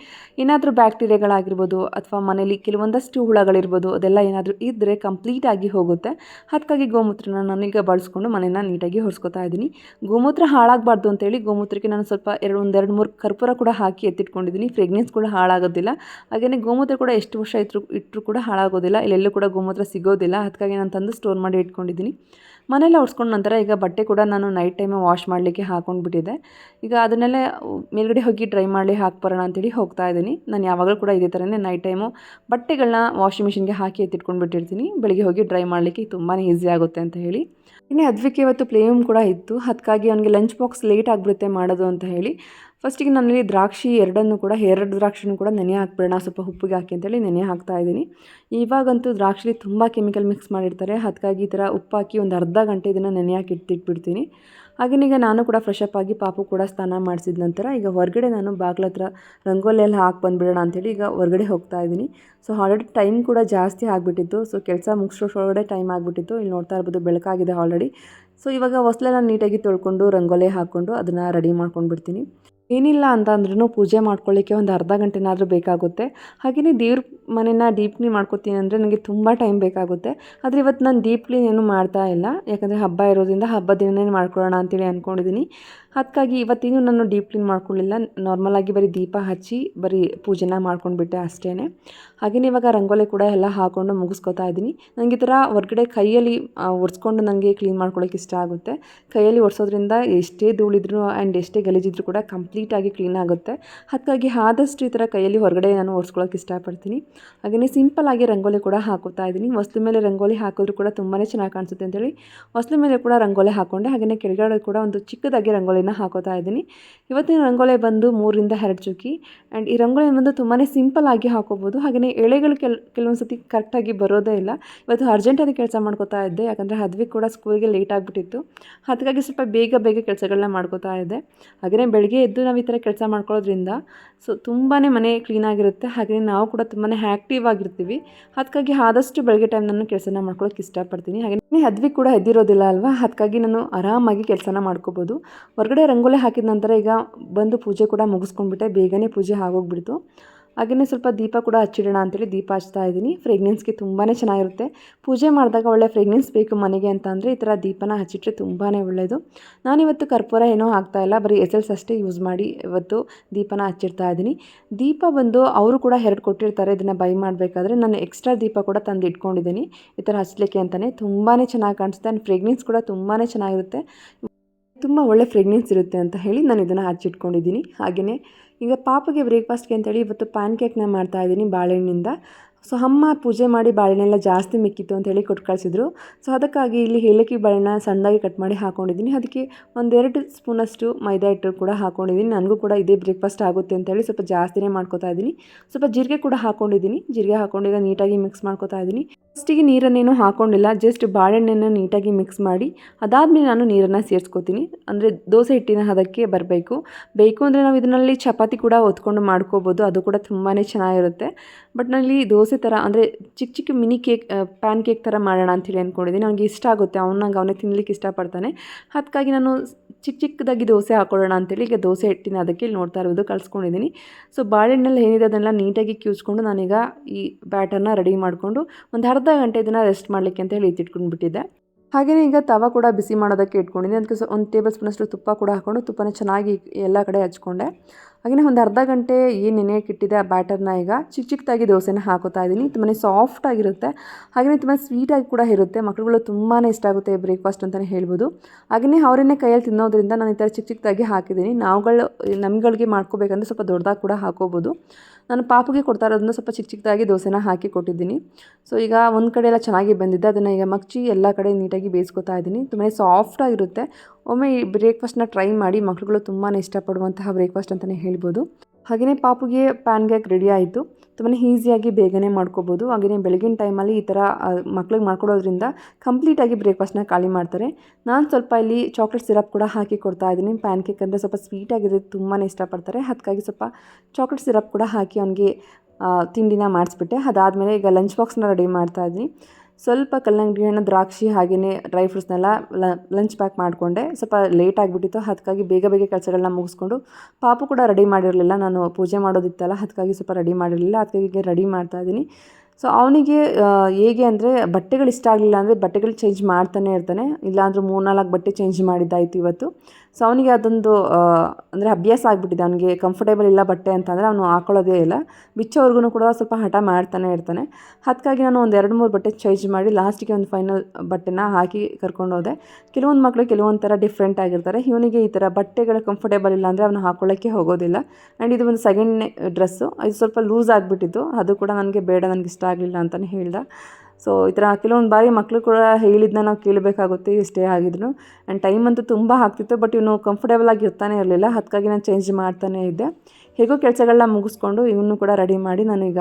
ಏನಾದರೂ ಬ್ಯಾಕ್ಟೀರಿಯಾಗಳಾಗಿರ್ಬೋದು ಅಥವಾ ಮನೇಲಿ ಕೆಲವೊಂದಷ್ಟು ಹುಳಗಳಿರ್ಬೋದು, ಅದೆಲ್ಲ ಏನಾದರೂ ಇದ್ದರೆ ಕಂಪ್ಲೀಟಾಗಿ ಹೋಗುತ್ತೆ. ಅದಕ್ಕಾಗಿ ಗೋಮೂತ್ರನ ನಾನೀಗ ಬಳಸ್ಕೊಂಡು ಮನೇನ ನೀಟಾಗಿ ಹೊರಿಸ್ಕೊತಾ ಇದ್ದೀನಿ ಗೋಮೂತ್ರ ಹಾಳಾಗಬಾರ್ದು ಅಂತೇಳಿ ಗೋಮೂತ್ರಕ್ಕೆ ನಾನು ಸ್ವಲ್ಪ ಎರಡು ಒಂದೆರಡು ಮೂರು ಕರ್ಪೂರ ಕೂಡ ಹಾಕಿ ಎತ್ತಿಟ್ಕೊಂಡಿದ್ದೀನಿ ಫ್ರೆಗ್ನೆನ್ಸ್ ಕೂಡ ಹಾಳಾಗೋದಿಲ್ಲ. ಹಾಗೆಯೇ ಗೋಮೂತ್ರ ಕೂಡ ಎಷ್ಟು ವರ್ಷ ಇಟ್ಟರು ಇಟ್ಟರು ಕೂಡ ಹಾಳಾಗೋದಿಲ್ಲ, ಇಲ್ಲೆಲ್ಲೂ ಕೂಡ ಗೋಮೂತ್ರ ಸಿಗೋದಿಲ್ಲ. ಅದಕ್ಕಾಗಿ ನಾನು ತಂದು ಸ್ಟೋರ್ ಮಾಡಿ ಇಟ್ಕೊಂಡಿದ್ದೀನಿ. ಮನೇಲಿ ಹೊಡ್ಸ್ಕೊಂಡು ನಂತರ ಈಗ ಬಟ್ಟೆ ಕೂಡ ನಾನು ನೈಟ್ ಟೈಮೇ ವಾಶ್ ಮಾಡಲಿಕ್ಕೆ ಹಾಕೊಂಡ್ಬಿಟ್ಟಿದ್ದೆ. ಈಗ ಅದನ್ನೆಲ್ಲ ಮೇಲ್ಗಡೆ ಹೋಗಿ ಡ್ರೈ ಮಾಡಿ ಹಾಕ್ಬರೋಣ ಅಂತೇಳಿ ಹೋಗ್ತಾ ಇದ್ದೀನಿ. ನಾನು ಯಾವಾಗಲೂ ಕೂಡ ಇದೇ ಥರನೇ ನೈಟ್ ಟೈಮು ಬಟ್ಟೆಗಳನ್ನ ವಾಷಿಂಗ್ ಮಿಷಿನ್ಗೆ ಹಾಕಿ ಎತ್ತಿಟ್ಕೊಂಡು ಬಿಟ್ಟಿರ್ತೀನಿ ಬೆಳಿಗ್ಗೆ ಹೋಗಿ ಡ್ರೈ ಮಾಡಲಿಕ್ಕೆ ತುಂಬಾ ಈಸಿ ಆಗುತ್ತೆ ಅಂತ ಹೇಳಿ. ಇನ್ನೇ ಅದಕ್ಕೆ ಇವತ್ತು ಪ್ಲೇಮ್ ಕೂಡ ಇತ್ತು. ಅದಕ್ಕಾಗಿ ಅವನಿಗೆ ಲಂಚ್ ಬಾಕ್ಸ್ ಲೇಟ್ ಆಗಿಬಿಡುತ್ತೆ ಮಾಡೋದು ಅಂತ ಹೇಳಿ. ಫಸ್ಟಿಗೆ ನಾನಿಲ್ಲಿ ದ್ರಾಕ್ಷಿ ಎರಡನ್ನು ಕೂಡ, ಎರಡು ದ್ರಾಕ್ಷಿನೂ ಕೂಡ ನೆನೆ ಹಾಕ್ಬಿಡೋಣ. ಸ್ವಲ್ಪ ಉಪ್ಪಿಗೆ ಹಾಕಿ ಅಂತೇಳಿ ನೆನೆ ಹಾಕ್ತಾ ಇದ್ದೀನಿ. ಇವಾಗಂತೂ ದ್ರಾಕ್ಷಿ ತುಂಬ ಕೆಮಿಕಲ್ ಮಿಕ್ಸ್ ಮಾಡಿರ್ತಾರೆ. ಅದಕ್ಕಾಗಿ ಈ ಥರ ಉಪ್ಪು ಹಾಕಿ ಒಂದು ಅರ್ಧ ಗಂಟೆ ಇದನ್ನು ನೆನೆ ಹಾಕಿ ಇಟ್ಟಿಟ್ಬಿಡ್ತೀನಿ. ಹಾಗೇನೀಗ ನಾನು ಕೂಡ ಫ್ರೆಶ್ ಅಪ್ ಆಗಿ ಪಾಪು ಕೂಡ ಸ್ನಾನ ಮಾಡಿಸಿದ ನಂತರ ಈಗ ಹೊರಗಡೆ ನಾನು ಬಾಗ್ಲ ಹತ್ರ ರಂಗೋಲಿಯಲ್ಲಿ ಹಾಕಿ ಬಂದುಬಿಡೋಣ ಅಂತೇಳಿ ಈಗ ಹೊರಗಡೆ ಹೋಗ್ತಾ ಇದ್ದೀನಿ. ಸೊ ಆಲ್ರೆಡಿ ಟೈಮ್ ಕೂಡ ಜಾಸ್ತಿ ಆಗಿಬಿಟ್ಟಿತ್ತು. ಸೊ ಕೆಲಸ ಮುಗಿಸೋಷ್ಟೊಳಗಡೆ ಟೈಮ್ ಆಗಿಬಿಟ್ಟಿತ್ತು. ಇಲ್ಲಿ ನೋಡ್ತಾ ಇರ್ಬೋದು ಬೆಳಕಾಗಿದೆ ಆಲ್ರೆಡಿ ಸೊ ಇವಾಗ ಹೊಸ್ಲೆಲ್ಲ ನೀಟಾಗಿ ತೊಳ್ಕೊಂಡು ರಂಗೋಲಿ ಹಾಕ್ಕೊಂಡು ಅದನ್ನು ರೆಡಿ ಮಾಡ್ಕೊಂಡು ಬಿಡ್ತೀನಿ ಏನಿಲ್ಲ ಅಂತ ಅಂದ್ರೂ ಪೂಜೆ ಮಾಡ್ಕೊಳ್ಳಿಕ್ಕೆ ಒಂದು ಅರ್ಧ ಗಂಟೆನಾದರೂ ಬೇಕಾಗುತ್ತೆ. ಹಾಗೆಯೇ ದೇವ್ರ ಮನೆನ ಡೀಪ್ ಕ್ಲೀನ್ ಮಾಡ್ಕೊತೀನಿ ಅಂದರೆ ನನಗೆ ತುಂಬ ಟೈಮ್ ಬೇಕಾಗುತ್ತೆ. ಆದರೆ ಇವತ್ತು ನಾನು ಡೀಪ್ ಕ್ಲೀನ್ ಏನೂ ಮಾಡ್ತಾ ಇಲ್ಲ. ಯಾಕಂದರೆ ಹಬ್ಬ ಇರೋದ್ರಿಂದ ಹಬ್ಬ ದಿನನೇ ಮಾಡ್ಕೊಳ್ಳೋಣ ಅಂತೇಳಿ ಅಂದ್ಕೊಂಡಿದ್ದೀನಿ ಅದಕ್ಕಾಗಿ ಇವತ್ತಿನೂ ನಾನು ಡೀಪ್ ಕ್ಲೀನ್ ಮಾಡ್ಕೊಳ್ಳಿಲ್ಲ. ನಾರ್ಮಲಾಗಿ ಬರೀ ದೀಪ ಹಚ್ಚಿ ಬರೀ ಪೂಜೆನ ಮಾಡ್ಕೊಂಡ್ಬಿಟ್ಟೆ ಅಷ್ಟೇ ಹಾಗೆಯೇ ಇವಾಗ ರಂಗೋಲಿ ಕೂಡ ಎಲ್ಲ ಹಾಕ್ಕೊಂಡು ಮುಗಿಸ್ಕೊತಾ ಇದ್ದೀನಿ. ನನಗೆ ಈ ಥರ ಹೊರಗಡೆ ಕೈಯಲ್ಲಿ ಒರೆಸ್ಕೊಂಡು ನನಗೆ ಕ್ಲೀನ್ ಮಾಡ್ಕೊಳ್ಳೋಕೆ ಇಷ್ಟ ಆಗುತ್ತೆ. ಕೈಯಲ್ಲಿ ಒರೆಸೋದ್ರಿಂದ ಎಷ್ಟೇ ಧೂಳಿದ್ರು ಆ್ಯಂಡ್ ಎಷ್ಟೇ ಗಲೀಜಿದ್ರು ಕೂಡ ಕಂಪ್ಲೀಟಾಗಿ ಕ್ಲೀನ್ ಆಗುತ್ತೆ. ಅದಕ್ಕಾಗಿ ಆದಷ್ಟು ಈ ಥರ ಕೈಯಲ್ಲಿ ಹೊರಗಡೆ ನಾನು ಒರೆಸ್ಕೊಳ್ಳೋಕೆ ಇಷ್ಟಪಡ್ತೀನಿ ಹಾಗೆಯೇ ಸಿಂಪಲ್ಲಾಗಿ ರಂಗೋಲಿ ಕೂಡ ಹಾಕೋತಾ ಇದ್ದೀನಿ. ವಸ್ತು ಮೇಲೆ ರಂಗೋಲಿ ಹಾಕಿದ್ರು ಕೂಡ ತುಂಬಾ ಚೆನ್ನಾಗಿ ಕಾಣಿಸುತ್ತೆ ಅಂತೇಳಿ. ವಸ್ತು ಮೇಲೆ ಕೂಡ ರಂಗೋಲಿ ಹಾಕ್ಕೊಂಡೆ ಹಾಗೆಯೇ ಕೆಳಗಡೆ ಕೂಡ ಒಂದು ಚಿಕ್ಕದಾಗಿ ರಂಗೋಲಿನ ಹಾಕೋತಾ ಇದ್ದೀನಿ. ಇವತ್ತಿನ ರಂಗೋಲಿ ಬಂದು ಮೂರಿಂದ ಎರಡು ಚುಕ್ಕಿ. ಆ್ಯಂಡ್ ಈ ರಂಗೋಲಿ ಬಂದು ತುಂಬಾ ಸಿಂಪಲ್ ಆಗಿ ಹಾಕೋಬೋದು. ಹಾಗೆಯೇ ಎಳೆಗಳು ಕೆಲ್ ಕೆಲವೊಂದು ಸತಿ ಕರೆಕ್ಟಾಗಿ ಬರೋದೇ ಇಲ್ಲ. ಇವತ್ತು ಅರ್ಜೆಂಟಾಗಿ ಕೆಲಸ ಮಾಡ್ಕೋತಾ ಇದ್ದೆ. ಯಾಕಂದರೆ ಹದ್ವಿ ಕೂಡ ಸ್ಕೂಲ್ಗೆ ಲೇಟ್ ಆಗಿಬಿಟ್ಟಿತ್ತು. ಅದಕ್ಕಾಗಿ ಸ್ವಲ್ಪ ಬೇಗ ಬೇಗ ಕೆಲಸಗಳನ್ನ ಮಾಡ್ಕೋತಾ ಇದ್ದೆ. ಹಾಗೆಯೇ ಬೆಳಗ್ಗೆ ಎದ್ದು ನಾವು ಈ ಥರ ಕೆಲಸ ಮಾಡ್ಕೊಳ್ಳೋದ್ರಿಂದ ಸೊ ತುಂಬಾ ಮನೆ ಕ್ಲೀನ್ ಆಗಿರುತ್ತೆ. ಹಾಗೆಯೇ ನಾವು ಕೂಡ ತುಂಬಾ ಆ್ಯಕ್ಟಿವ್ ಆಗಿರ್ತೀವಿ. ಅದಕ್ಕಾಗಿ ಆದಷ್ಟು ಬೆಳಗ್ಗೆ ಟೈಮ್ ನಾನು ಕೆಲಸನ ಮಾಡ್ಕೊಳ್ಳೋಕೆ ಇಷ್ಟಪಡ್ತೀನಿ. ಹಾಗೆ ಹದ್ವಿ ಕೂಡ ಎದ್ದಿರೋದಿಲ್ಲ ಅಲ್ವಾ? ಅದಕ್ಕಾಗಿ ನಾನು ಆರಾಮಾಗಿ ಕೆಲಸನ ಮಾಡ್ಕೋಬೋದು. ಹೊರಗಡೆ ರಂಗೋಲಿ ಹಾಕಿದ ನಂತರ ಈಗ ಬಂದು ಪೂಜೆ ಕೂಡ ಮುಗಿಸ್ಕೊಂಡ್ಬಿಟ್ಟೆ. ಬೇಗನೆ ಪೂಜೆ ಆಗೋಗ್ಬಿಡ್ತು. ಹಾಗೆಯೇ ಸ್ವಲ್ಪ ದೀಪ ಕೂಡ ಹಚ್ಚಿಡೋಣ ಅಂತೇಳಿ ದೀಪ ಹಚ್ತಾ ಇದ್ದೀನಿ. ಫ್ರೆಗ್ನೆನ್ಸ್ಗೆ ತುಂಬಾ ಚೆನ್ನಾಗಿರುತ್ತೆ. ಪೂಜೆ ಮಾಡಿದಾಗ ಒಳ್ಳೆ ಫ್ರೆಗ್ನೆನ್ಸ್ ಬೇಕು ಮನೆಗೆ ಅಂತ ಅಂದರೆ ಈ ಥರ ದೀಪನ ಹಚ್ಚಿಟ್ರೆ ತುಂಬಾ ಒಳ್ಳೆಯದು ನಾನಿವತ್ತು ಕರ್ಪೂರ ಏನೂ ಇಲ್ಲ. ಬರೀ ಎಸೆಲ್ಸ್ ಅಷ್ಟೇ ಯೂಸ್ ಮಾಡಿ ಇವತ್ತು ದೀಪನ ಹಚ್ಚಿಡ್ತಾ ಇದ್ದೀನಿ. ದೀಪ ಬಂದು ಅವರು ಕೂಡ ಎರಡು ಕೊಟ್ಟಿರ್ತಾರೆ. ಇದನ್ನು ಬೈ ಮಾಡಬೇಕಾದ್ರೆ ನಾನು ಎಕ್ಸ್ಟ್ರಾ ದೀಪ ಕೂಡ ತಂದು ಇಟ್ಕೊಂಡಿದ್ದೀನಿ. ಈ ಥರ ಹಚ್ಚಲಿಕ್ಕೆ ಅಂತಲೇ ತುಂಬಾ ಚೆನ್ನಾಗಿ ಕಾಣಿಸುತ್ತೆ. ಆ್ಯಂಡ್ ಫ್ರೆಗ್ನೆನ್ಸ್ ಕೂಡ ತುಂಬಾ ಚೆನ್ನಾಗಿರುತ್ತೆ. ತುಂಬ ಒಳ್ಳೆ ಫ್ರೆಗ್ನೆನ್ಸ್ ಇರುತ್ತೆ ಅಂತ ಹೇಳಿ ನಾನು ಇದನ್ನು ಹಚ್ಚಿಟ್ಕೊಂಡಿದ್ದೀನಿ. ಹಾಗೆಯೇ ಈಗ ಪಾಪಗೆ ಬ್ರೇಕ್ಫಾಸ್ಟ್ಗೆ ಅಂತೇಳಿ ಇವತ್ತು ಪ್ಯಾನ್ ಕೇಕ್ನ ಮಾಡ್ತಾಯಿದ್ದೀನಿ ಬಾಳೆಹಣ್ಣಿಂದ. ಸೊ ಅಮ್ಮ ಪೂಜೆ ಮಾಡಿ ಬಾಳೆಹಣ್ಣೆಲ್ಲ ಜಾಸ್ತಿ ಮಿಕ್ಕಿತ್ತು ಅಂತ ಹೇಳಿ ಕೊಟ್ಟು ಕಳಿಸಿದ್ರು. ಸೊ ಅದಕ್ಕಾಗಿ ಇಲ್ಲಿ ಏಲಕ್ಕಿ ಬಾಳೆಹಣ್ಣ ಸಣ್ಣದಾಗಿ ಕಟ್ ಮಾಡಿ ಹಾಕೊಂಡಿದ್ದೀನಿ. ಅದಕ್ಕೆ ಒಂದೆರಡು ಸ್ಪೂನಷ್ಟು ಮೈದಾ ಹಿಟ್ಟು ಕೂಡ ಹಾಕೊಂಡಿದ್ದೀನಿ. ನನಗೂ ಕೂಡ ಇದೇ ಬ್ರೇಕ್ಫಾಸ್ಟ್ ಆಗುತ್ತೆ ಅಂತೇಳಿ ಸ್ವಲ್ಪ ಜಾಸ್ತಿನೇ ಮಾಡ್ಕೋತಾ ಇದ್ದೀನಿ. ಸ್ವಲ್ಪ ಜೀರಿಗೆ ಕೂಡ ಹಾಕೊಂಡಿದ್ದೀನಿ. ಜೀರಿಗೆ ಹಾಕೊಂಡು ಈಗ ನೀಟಾಗಿ ಮಿಕ್ಸ್ ಮಾಡ್ಕೋತಾ ಇದ್ದೀನಿ. ಫಸ್ಟಿಗೆ ನೀರನ್ನೇನು ಹಾಕೊಂಡಿಲ್ಲ ಜಸ್ಟ್ ಬಾಳೆಹಣ್ಣನ್ನು ನೀಟಾಗಿ ಮಿಕ್ಸ್ ಮಾಡಿ, ಅದಾದಮೇಲೆ ನಾನು ನೀರನ್ನು ಸೇರಿಸ್ಕೋತೀನಿ. ಅಂದರೆ ದೋಸೆ ಹಿಟ್ಟಿನ ಹದಕ್ಕೆ ಬರಬೇಕು. ಬೇಕು ಅಂದರೆ ನಾವು ಇದರಲ್ಲಿ ಚಪಾತಿ ಕೂಡ ಒತ್ಕೊಂಡು ಮಾಡ್ಕೋಬೋದು, ಅದು ಕೂಡ ತುಂಬಾ ಚೆನ್ನಾಗಿರುತ್ತೆ. ಬಟ್ನಲ್ಲಿ ದೋಸೆ ಥರ, ಅಂದರೆ ಚಿಕ್ಕ ಚಿಕ್ಕ ಮಿನಿ ಕೇಕ್ ಪ್ಯಾನ್ ಕೇಕ್ ಥರ ಮಾಡೋಣ ಅಂತೇಳಿ ಅಂದ್ಕೊಂಡಿದ್ದೀನಿ ನನಗೆ ಇಷ್ಟ ಆಗುತ್ತೆ. ಅವನಾಗ ಅವನೇ ತಿನ್ಲಿಕ್ಕೆ ಇಷ್ಟಪಡ್ತಾನೆ. ಅದಕ್ಕಾಗಿ ನಾನು ಚಿಕ್ಕ ಚಿಕ್ಕದಾಗಿ ದೋಸೆ ಹಾಕೊಳ್ಳೋಣ ಅಂತೇಳಿ ಈಗ ದೋಸೆ ಹಿಟ್ಟಿನ ಅದಕ್ಕೆ ಇಲ್ಲಿ ನೋಡ್ತಾ ಇರೋದು, ಕಳ್ಸ್ಕೊಂಡಿದ್ದೀನಿ. ಸೊ ಬಾಳೆಹಣ್ಣಲ್ಲಿ ಏನಿದೆ ಅದನ್ನೆಲ್ಲ ನೀಟಾಗಿ ಕ್ಯೂಸ್ಕೊಂಡು ನಾನೀಗ ಈ ಬ್ಯಾಟರ್ನ ರೆಡಿ ಮಾಡಿಕೊಂಡು ಒಂದು ಅರ್ಧ ಗಂಟೆ ಇದನ್ನು ರೆಸ್ಟ್ ಮಾಡಲಿಕ್ಕೆ ಅಂತ ಹೇಳಿ ಎತ್ತಿಟ್ಕೊಂಡು ಬಿಟ್ಟಿದ್ದೆ ಹಾಗೆಯೇ ಈಗ ತವ ಕೂಡ ಬಿಸಿ ಮಾಡೋದಕ್ಕೆ ಇಟ್ಕೊಂಡಿದ್ದೆ ಅದಕ್ಕೆ ಒಂದು ಟೇಬಲ್ ಸ್ಪೂನಷ್ಟು ತುಪ್ಪ ಕೂಡ ಹಾಕ್ಕೊಂಡು ತುಪ್ಪನ ಚೆನ್ನಾಗಿ ಎಲ್ಲ ಕಡೆ ಹಚ್ಕೊಂಡೆ. ಹಾಗೆಯೇ ಒಂದು ಅರ್ಧ ಗಂಟೆ ಏನು ನೆನೆಯಕ್ಕೆ ಇಟ್ಟಿದೆ ಆ ಬ್ಯಾಟರ್ನ ಈಗ ಚಿಕ್ಕ ಚಿಕ್ಕದಾಗಿ ದೋಸೆನ ಹಾಕೋತಾ ಇದ್ದೀನಿ ತುಂಬಾ ಸಾಫ್ಟ್ ಆಗಿರುತ್ತೆ. ಹಾಗೆಯೇ ತುಂಬ ಸ್ವೀಟಾಗಿ ಕೂಡ ಇರುತ್ತೆ. ಮಕ್ಕಳುಗಳು ತುಂಬಾ ಇಷ್ಟ ಆಗುತ್ತೆ ಬ್ರೇಕ್ಫಾಸ್ಟ್ ಅಂತಲೇ ಹೇಳ್ಬೋದು. ಹಾಗೆಯೇ ಅವರನ್ನೇ ಕೈಯಲ್ಲಿ ತಿನ್ನೋದ್ರಿಂದ ನಾನು ಈ ಥರ ಚಿಕ್ಕ ಚಿಕ್ಕದಾಗಿ ಹಾಕಿದ್ದೀನಿ. ನಾವುಗಳು ನಮ್ಗಳಿಗೆ ಮಾಡ್ಕೋಬೇಕಂದ್ರೆ ಸ್ವಲ್ಪ ದೊಡ್ಡದಾಗಿ ಕೂಡ ಹಾಕೋಬೋದು. ನಾನು ಪಾಪುಗೆ ಕೊಡ್ತಾ ಅದನ್ನು ಸ್ವಲ್ಪ ಚಿಕ್ಕ ಚಿಕ್ಕದಾಗಿ ದೋಸೆನ ಹಾಕಿ ಕೊಟ್ಟಿದ್ದೀನಿ. ಸೊ ಈಗ ಒಂದು ಕಡೆ ಎಲ್ಲ ಚೆನ್ನಾಗಿ ಬಂದಿದ್ದೆ ಅದನ್ನು ಈಗ ಮಗ್ಚಿ ಎಲ್ಲ ಕಡೆ ನೀಟಾಗಿ ಬೇಯಿಸ್ಕೊತಾ ಇದ್ದೀನಿ. ತುಂಬಾ ಸಾಫ್ಟಾಗಿರುತ್ತೆ ಒಮ್ಮೆ ಈ ಬ್ರೇಕ್ಫಾಸ್ಟ್ನ ಟ್ರೈ ಮಾಡಿ ಮಕ್ಳುಗಳು ತುಂಬಾ ಇಷ್ಟಪಡುವಂತಹ ಬ್ರೇಕ್ಫಾಸ್ಟ್ ಅಂತಲೇ ಹೇಳ್ಬೋದು. ಹಾಗೆಯೇ ಪಾಪುಗೆ ಪ್ಯಾನ್ ಕೇಕ್ ರೆಡಿ ಆಯಿತು. ತುಂಬಾ ಈಸಿಯಾಗಿ ಬೇಗನೆ ಮಾಡ್ಕೋಬೋದು. ಹಾಗೆಯೇ ಬೆಳಗಿನ ಟೈಮಲ್ಲಿ ಈ ಥರ ಮಕ್ಳಿಗೆ ಮಾಡ್ಕೊಡೋದ್ರಿಂದ ಕಂಪ್ಲೀಟಾಗಿ ಬ್ರೇಕ್ಫಾಸ್ಟ್ನ ಖಾಲಿ ಮಾಡ್ತಾರೆ. ನಾನು ಸ್ವಲ್ಪ ಇಲ್ಲಿ ಚಾಕ್ಲೇಟ್ ಸಿರಪ್ ಕೂಡ ಹಾಕಿ ಕೊಡ್ತಾ ಇದ್ದೀನಿ. ಪ್ಯಾನ್ ಕೇಕ್ ಅಂದರೆ ಸ್ವಲ್ಪ ಸ್ವೀಟಾಗಿರೋದು ತುಂಬಾ ಇಷ್ಟಪಡ್ತಾರೆ. ಅದಕ್ಕಾಗಿ ಸ್ವಲ್ಪ ಚಾಕ್ಲೇಟ್ ಸಿರಪ್ ಕೂಡ ಹಾಕಿ ಅವನಿಗೆ ತಿಂಡಿನ ಮಾಡಿಸ್ಬಿಟ್ಟೆ. ಅದಾದಮೇಲೆ ಈಗ ಲಂಚ್ ಬಾಕ್ಸ್ನ ರೆಡಿ ಮಾಡ್ತಾ ಇದ್ದೀನಿ. ಸ್ವಲ್ಪ ಕಲ್ಲಂಗಡಿ ಹಣ್ಣು ದ್ರಾಕ್ಷಿ ಹಾಗೆಯೇ ಡ್ರೈ ಫ್ರೂಟ್ಸ್ನೆಲ್ಲ ಲಂಚ್ ಪ್ಯಾಕ್ ಮಾಡಿಕೊಂಡೆ. ಸ್ವಲ್ಪ ಲೇಟ್ ಆಗಿಬಿಟ್ಟಿತ್ತು. ಅದಕ್ಕಾಗಿ ಬೇಗ ಬೇಗ ಕೆಲಸಗಳನ್ನ ಮುಗಿಸ್ಕೊಂಡು ಪಾಪು ಕೂಡ ರೆಡಿ ಮಾಡಿರಲಿಲ್ಲ. ನಾನು ಪೂಜೆ ಮಾಡೋದಿತ್ತಲ್ಲ ಅದಕ್ಕಾಗಿ ಸ್ವಲ್ಪ ರೆಡಿ ಮಾಡಿರಲಿಲ್ಲ. ಅದಕ್ಕಾಗಿ ರೆಡಿ ಮಾಡ್ತಾ ಇದ್ದೀನಿ. ಸೊ ಅವನಿಗೆ ಹೇಗೆ ಅಂದರೆ ಬಟ್ಟೆಗಳು ಇಷ್ಟ ಆಗಲಿಲ್ಲ ಅಂದರೆ ಬಟ್ಟೆಗಳು ಚೇಂಜ್ ಮಾಡ್ತಾನೆ ಇರ್ತಾನೆ. ಇಲ್ಲಾಂದ್ರೆ ಮೂರ್ನಾಲ್ಕು ಬಟ್ಟೆ ಚೇಂಜ್ ಮಾಡಿದ್ದಾಯಿತು ಇವತ್ತು. ಸೊ ಅವನಿಗೆ ಅದೊಂದು ಅಂದರೆ ಅಭ್ಯಾಸ ಆಗಿಬಿಟ್ಟಿದೆ. ಅವನಿಗೆ ಕಂಫರ್ಟೇಬಲ್ ಇಲ್ಲ ಬಟ್ಟೆ ಅಂತಂದರೆ ಅವನು ಹಾಕೊಳ್ಳೋದೇ ಇಲ್ಲ. ಬಿಚ್ಚೋವರೆಗೂ ಕೂಡ ಸ್ವಲ್ಪ ಹಠ ಮಾಡ್ತಾನೆ ಇರ್ತಾನೆ. ಅದಕ್ಕಾಗಿ ನಾನು ಒಂದು ಎರಡು ಮೂರು ಬಟ್ಟೆ ಚೇಂಜ್ ಮಾಡಿ ಲಾಸ್ಟಿಗೆ ಒಂದು ಫೈನಲ್ ಬಟ್ಟೆನ ಹಾಕಿ ಕರ್ಕೊಂಡು ಹೋದೆ. ಕೆಲವೊಂದು ಮಕ್ಕಳು ಕೆಲವೊಂದು ಥರ ಡಿಫ್ರೆಂಟ್ ಆಗಿರ್ತಾರೆ. ಇವನಿಗೆ ಈ ಥರ ಬಟ್ಟೆಗಳು ಕಂಫರ್ಟೇಬಲ್ ಇಲ್ಲ ಅಂದರೆ ಅವನು ಹಾಕೊಳ್ಳೋಕ್ಕೆ ಹೋಗೋದಿಲ್ಲ. ಆ್ಯಂಡ್ ಇದು ಒಂದು ಸೆಕೆಂಡ್ ಡ್ರೆಸ್ಸು ಇದು ಸ್ವಲ್ಪ ಲೂಸ್ ಆಗಿಬಿಟ್ಟಿತ್ತು. ಅದು ಕೂಡ ನನಗೆ ಬೇಡ, ನನಗೆ ಇಷ್ಟ ಆಗಲಿಲ್ಲ ಅಂತಲೇ ಹೇಳ್ದೆ. ಸೊ ಈ ಥರ ಕೆಲವೊಂದು ಬಾರಿ ಮಕ್ಕಳು ಕೂಡ ಹೇಳಿದ್ದನ್ನ ನಾವು ಕೇಳಬೇಕಾಗುತ್ತೆ ಸ್ಟೇ ಆಗಿದ್ರು. ಆ್ಯಂಡ್ ಟೈಮ್ ಅಂತೂ ತುಂಬ ಆಗ್ತಿತ್ತು ಬಟ್ ಇವನು ಕಂಫರ್ಟೇಬಲ್ ಆಗಿ ಇರ್ತಾನೆ ಇರಲಿಲ್ಲ. ಅದಕ್ಕಾಗಿ ನಾನು ಚೇಂಜ್ ಮಾಡ್ತಾನೇ ಇದ್ದೆ. ಹೇಗೋ ಕೆಲಸಗಳನ್ನ ಮುಗಿಸ್ಕೊಂಡು ಇವನು ಕೂಡ ರೆಡಿ ಮಾಡಿ ನಾನೀಗ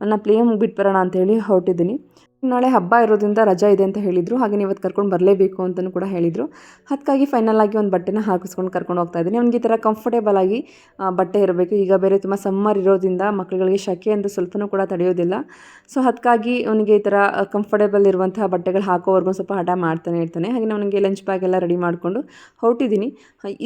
ನನ್ನ ಪ್ಲೇ ಮುಗಿಬಿಟ್ಟು ಬರೋಣ ಅಂತೇಳಿ ಹೊರಟಿದ್ದೀನಿ. ನಾಳೆ ಹಬ್ಬ ಇರೋದ್ರಿಂದ ರಜಾ ಇದೆ ಅಂತ ಹೇಳಿದರು. ಹಾಗೆ ಇವತ್ತು ಕರ್ಕೊಂಡು ಬರಲೇಬೇಕು ಅಂತಲೂ ಕೂಡ ಹೇಳಿದರು. ಅದಕ್ಕಾಗಿ ಫೈನಲ್ ಆಗಿ ಒಂದು ಬಟ್ಟೆನ ಹಾಕಿಸ್ಕೊಂಡು ಕರ್ಕೊಂಡು ಹೋಗ್ತಾ ಇದ್ದೀನಿ. ಅವ್ನಿಗೆ ಈ ಥರ ಕಂಫರ್ಟೇಬಲ್ ಆಗಿ ಬಟ್ಟೆ ಇರಬೇಕು. ಈಗ ಬೇರೆ ತುಂಬ ಸಮ್ಮರ್ ಇರೋದ್ರಿಂದ ಮಕ್ಕಳುಗಳಿಗೆ ಶಕೆ ಅಂದರೆ ಸ್ವಲ್ಪನೂ ಕೂಡ ತಡೆಯೋದಿಲ್ಲ. ಸೊ ಅದಕ್ಕಾಗಿ ಅವನಿಗೆ ಈ ಥರ ಕಂಫರ್ಟೇಬಲ್ ಇರುವಂತಹ ಬಟ್ಟೆಗಳು ಹಾಕೋವರೆಗೂ ಸ್ವಲ್ಪ ಹಠ ಮಾಡ್ತಾನೆ ಇರ್ತಾನೆ. ಹಾಗೆ ಅವನಿಗೆ ಲಂಚ್ ಬ್ಯಾಗ್ ಎಲ್ಲ ರೆಡಿ ಮಾಡಿಕೊಂಡು ಹೊರಟಿದ್ದೀನಿ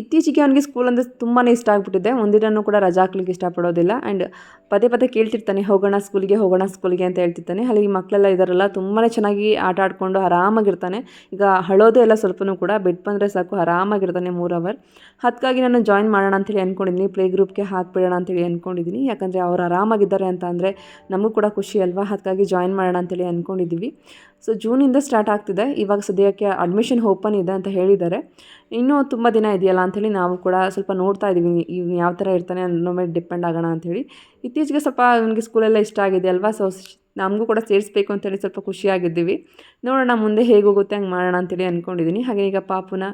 ಇತ್ತೀಚೆಗೆ ಅವನಿಗೆ ಸ್ಕೂಲ್ ಅಂದರೆ ತುಂಬಾ ಇಷ್ಟ ಆಗಿಬಿಟ್ಟಿದೆ. ಒಂದಿನೂ ಕೂಡ ರಜಾ ಹಾಕ್ಲಿಕ್ಕೆ ಇಷ್ಟಪಡೋದಿಲ್ಲ. ಆ್ಯಂಡ್ ಪದೇ ಪದೇ ಕೇಳ್ತಿರ್ತಾನೆ, ಹೋಗೋಣ ಸ್ಕೂಲಿಗೆ ಹೋಗೋಣ ಸ್ಕೂಲಿಗೆ ಅಂತ ಹೇಳ್ತಿರ್ತಾನೆ. ಅಲ್ಲಿ ಮಕ್ಕಳೆಲ್ಲ ಇದ್ದಾರಲ್ಲ ತುಂಬಾ ಚೆನ್ನಾಗಿ ಆಟ ಆಡಿಕೊಂಡು ಆರಾಮಾಗಿರ್ತಾನೆ. ಈಗ ಹಳೋದು ಎಲ್ಲ ಸ್ವಲ್ಪನೂ ಕೂಡ ಬೆಡ್ ಬಂದರೆ ಸಾಕು, ಆರಾಮಾಗಿರ್ತಾನೆ ಮೂರು ಅವರ್ ಅದಕ್ಕಾಗಿ ನಾನು ಜಾಯಿನ್ ಮಾಡೋಣ ಅಂತೇಳಿ ಅಂದ್ಕೊಂಡಿದ್ದೀನಿ ಪ್ಲೇ ಗ್ರೂಪ್ಗೆ ಹಾಕ್ಬಿಡೋಣ ಅಂತೇಳಿ ಅಂದ್ಕೊಂಡಿದ್ದೀನಿ ಯಾಕಂದರೆ ಅವ್ರು ಆರಾಮಾಗಿದ್ದಾರೆ ಅಂತ ಅಂದರೆ ನಮಗೂ ಕೂಡ ಖುಷಿ ಅಲ್ವಾ? ಅದಕ್ಕಾಗಿ ಜಾಯಿನ್ ಮಾಡೋಣ ಅಂತೇಳಿ ಅಂದ್ಕೊಂಡಿದ್ದೀವಿ ಸೊ ಜೂನಿಂದ ಸ್ಟಾರ್ಟ್ ಆಗ್ತಿದೆ. ಇವಾಗ ಸದ್ಯಕ್ಕೆ ಅಡ್ಮಿಷನ್ ಓಪನ್ ಇದೆ ಅಂತ ಹೇಳಿದ್ದಾರೆ. ಇನ್ನೂ ತುಂಬ ದಿನ ಇದೆಯಲ್ಲ ಅಂಥೇಳಿ ನಾವು ಕೂಡ ಸ್ವಲ್ಪ ನೋಡ್ತಾ ಇದ್ದೀವಿ ಇವ್ನು ಯಾವ ಥರ ಇರ್ತಾನೆ ಅನ್ನೋ ಮೇಲೆ ಡಿಪೆಂಡ್ ಆಗೋಣ ಅಂಥೇಳಿ ಇತ್ತೀಚೆಗೆ ಸ್ವಲ್ಪ ಅವನಿಗೆ ಸ್ಕೂಲೆಲ್ಲ ಇಷ್ಟ ಆಗಿದೆ ಅಲ್ವಾ? ಸೊ ನಮಗೂ ಕೂಡ ಸೇರಿಸ್ಬೇಕು ಅಂತೇಳಿ ಸ್ವಲ್ಪ ಖುಷಿಯಾಗಿದ್ದೀವಿ. ನೋಡೋಣ ಮುಂದೆ ಹೇಗೆ ಹೋಗುತ್ತೆ, ಹಂಗೆ ಮಾಡೋಣ ಅಂತೇಳಿ ಅಂದ್ಕೊಂಡಿದ್ದೀನಿ ಹಾಗೆ ಈಗ ಪಾಪುನ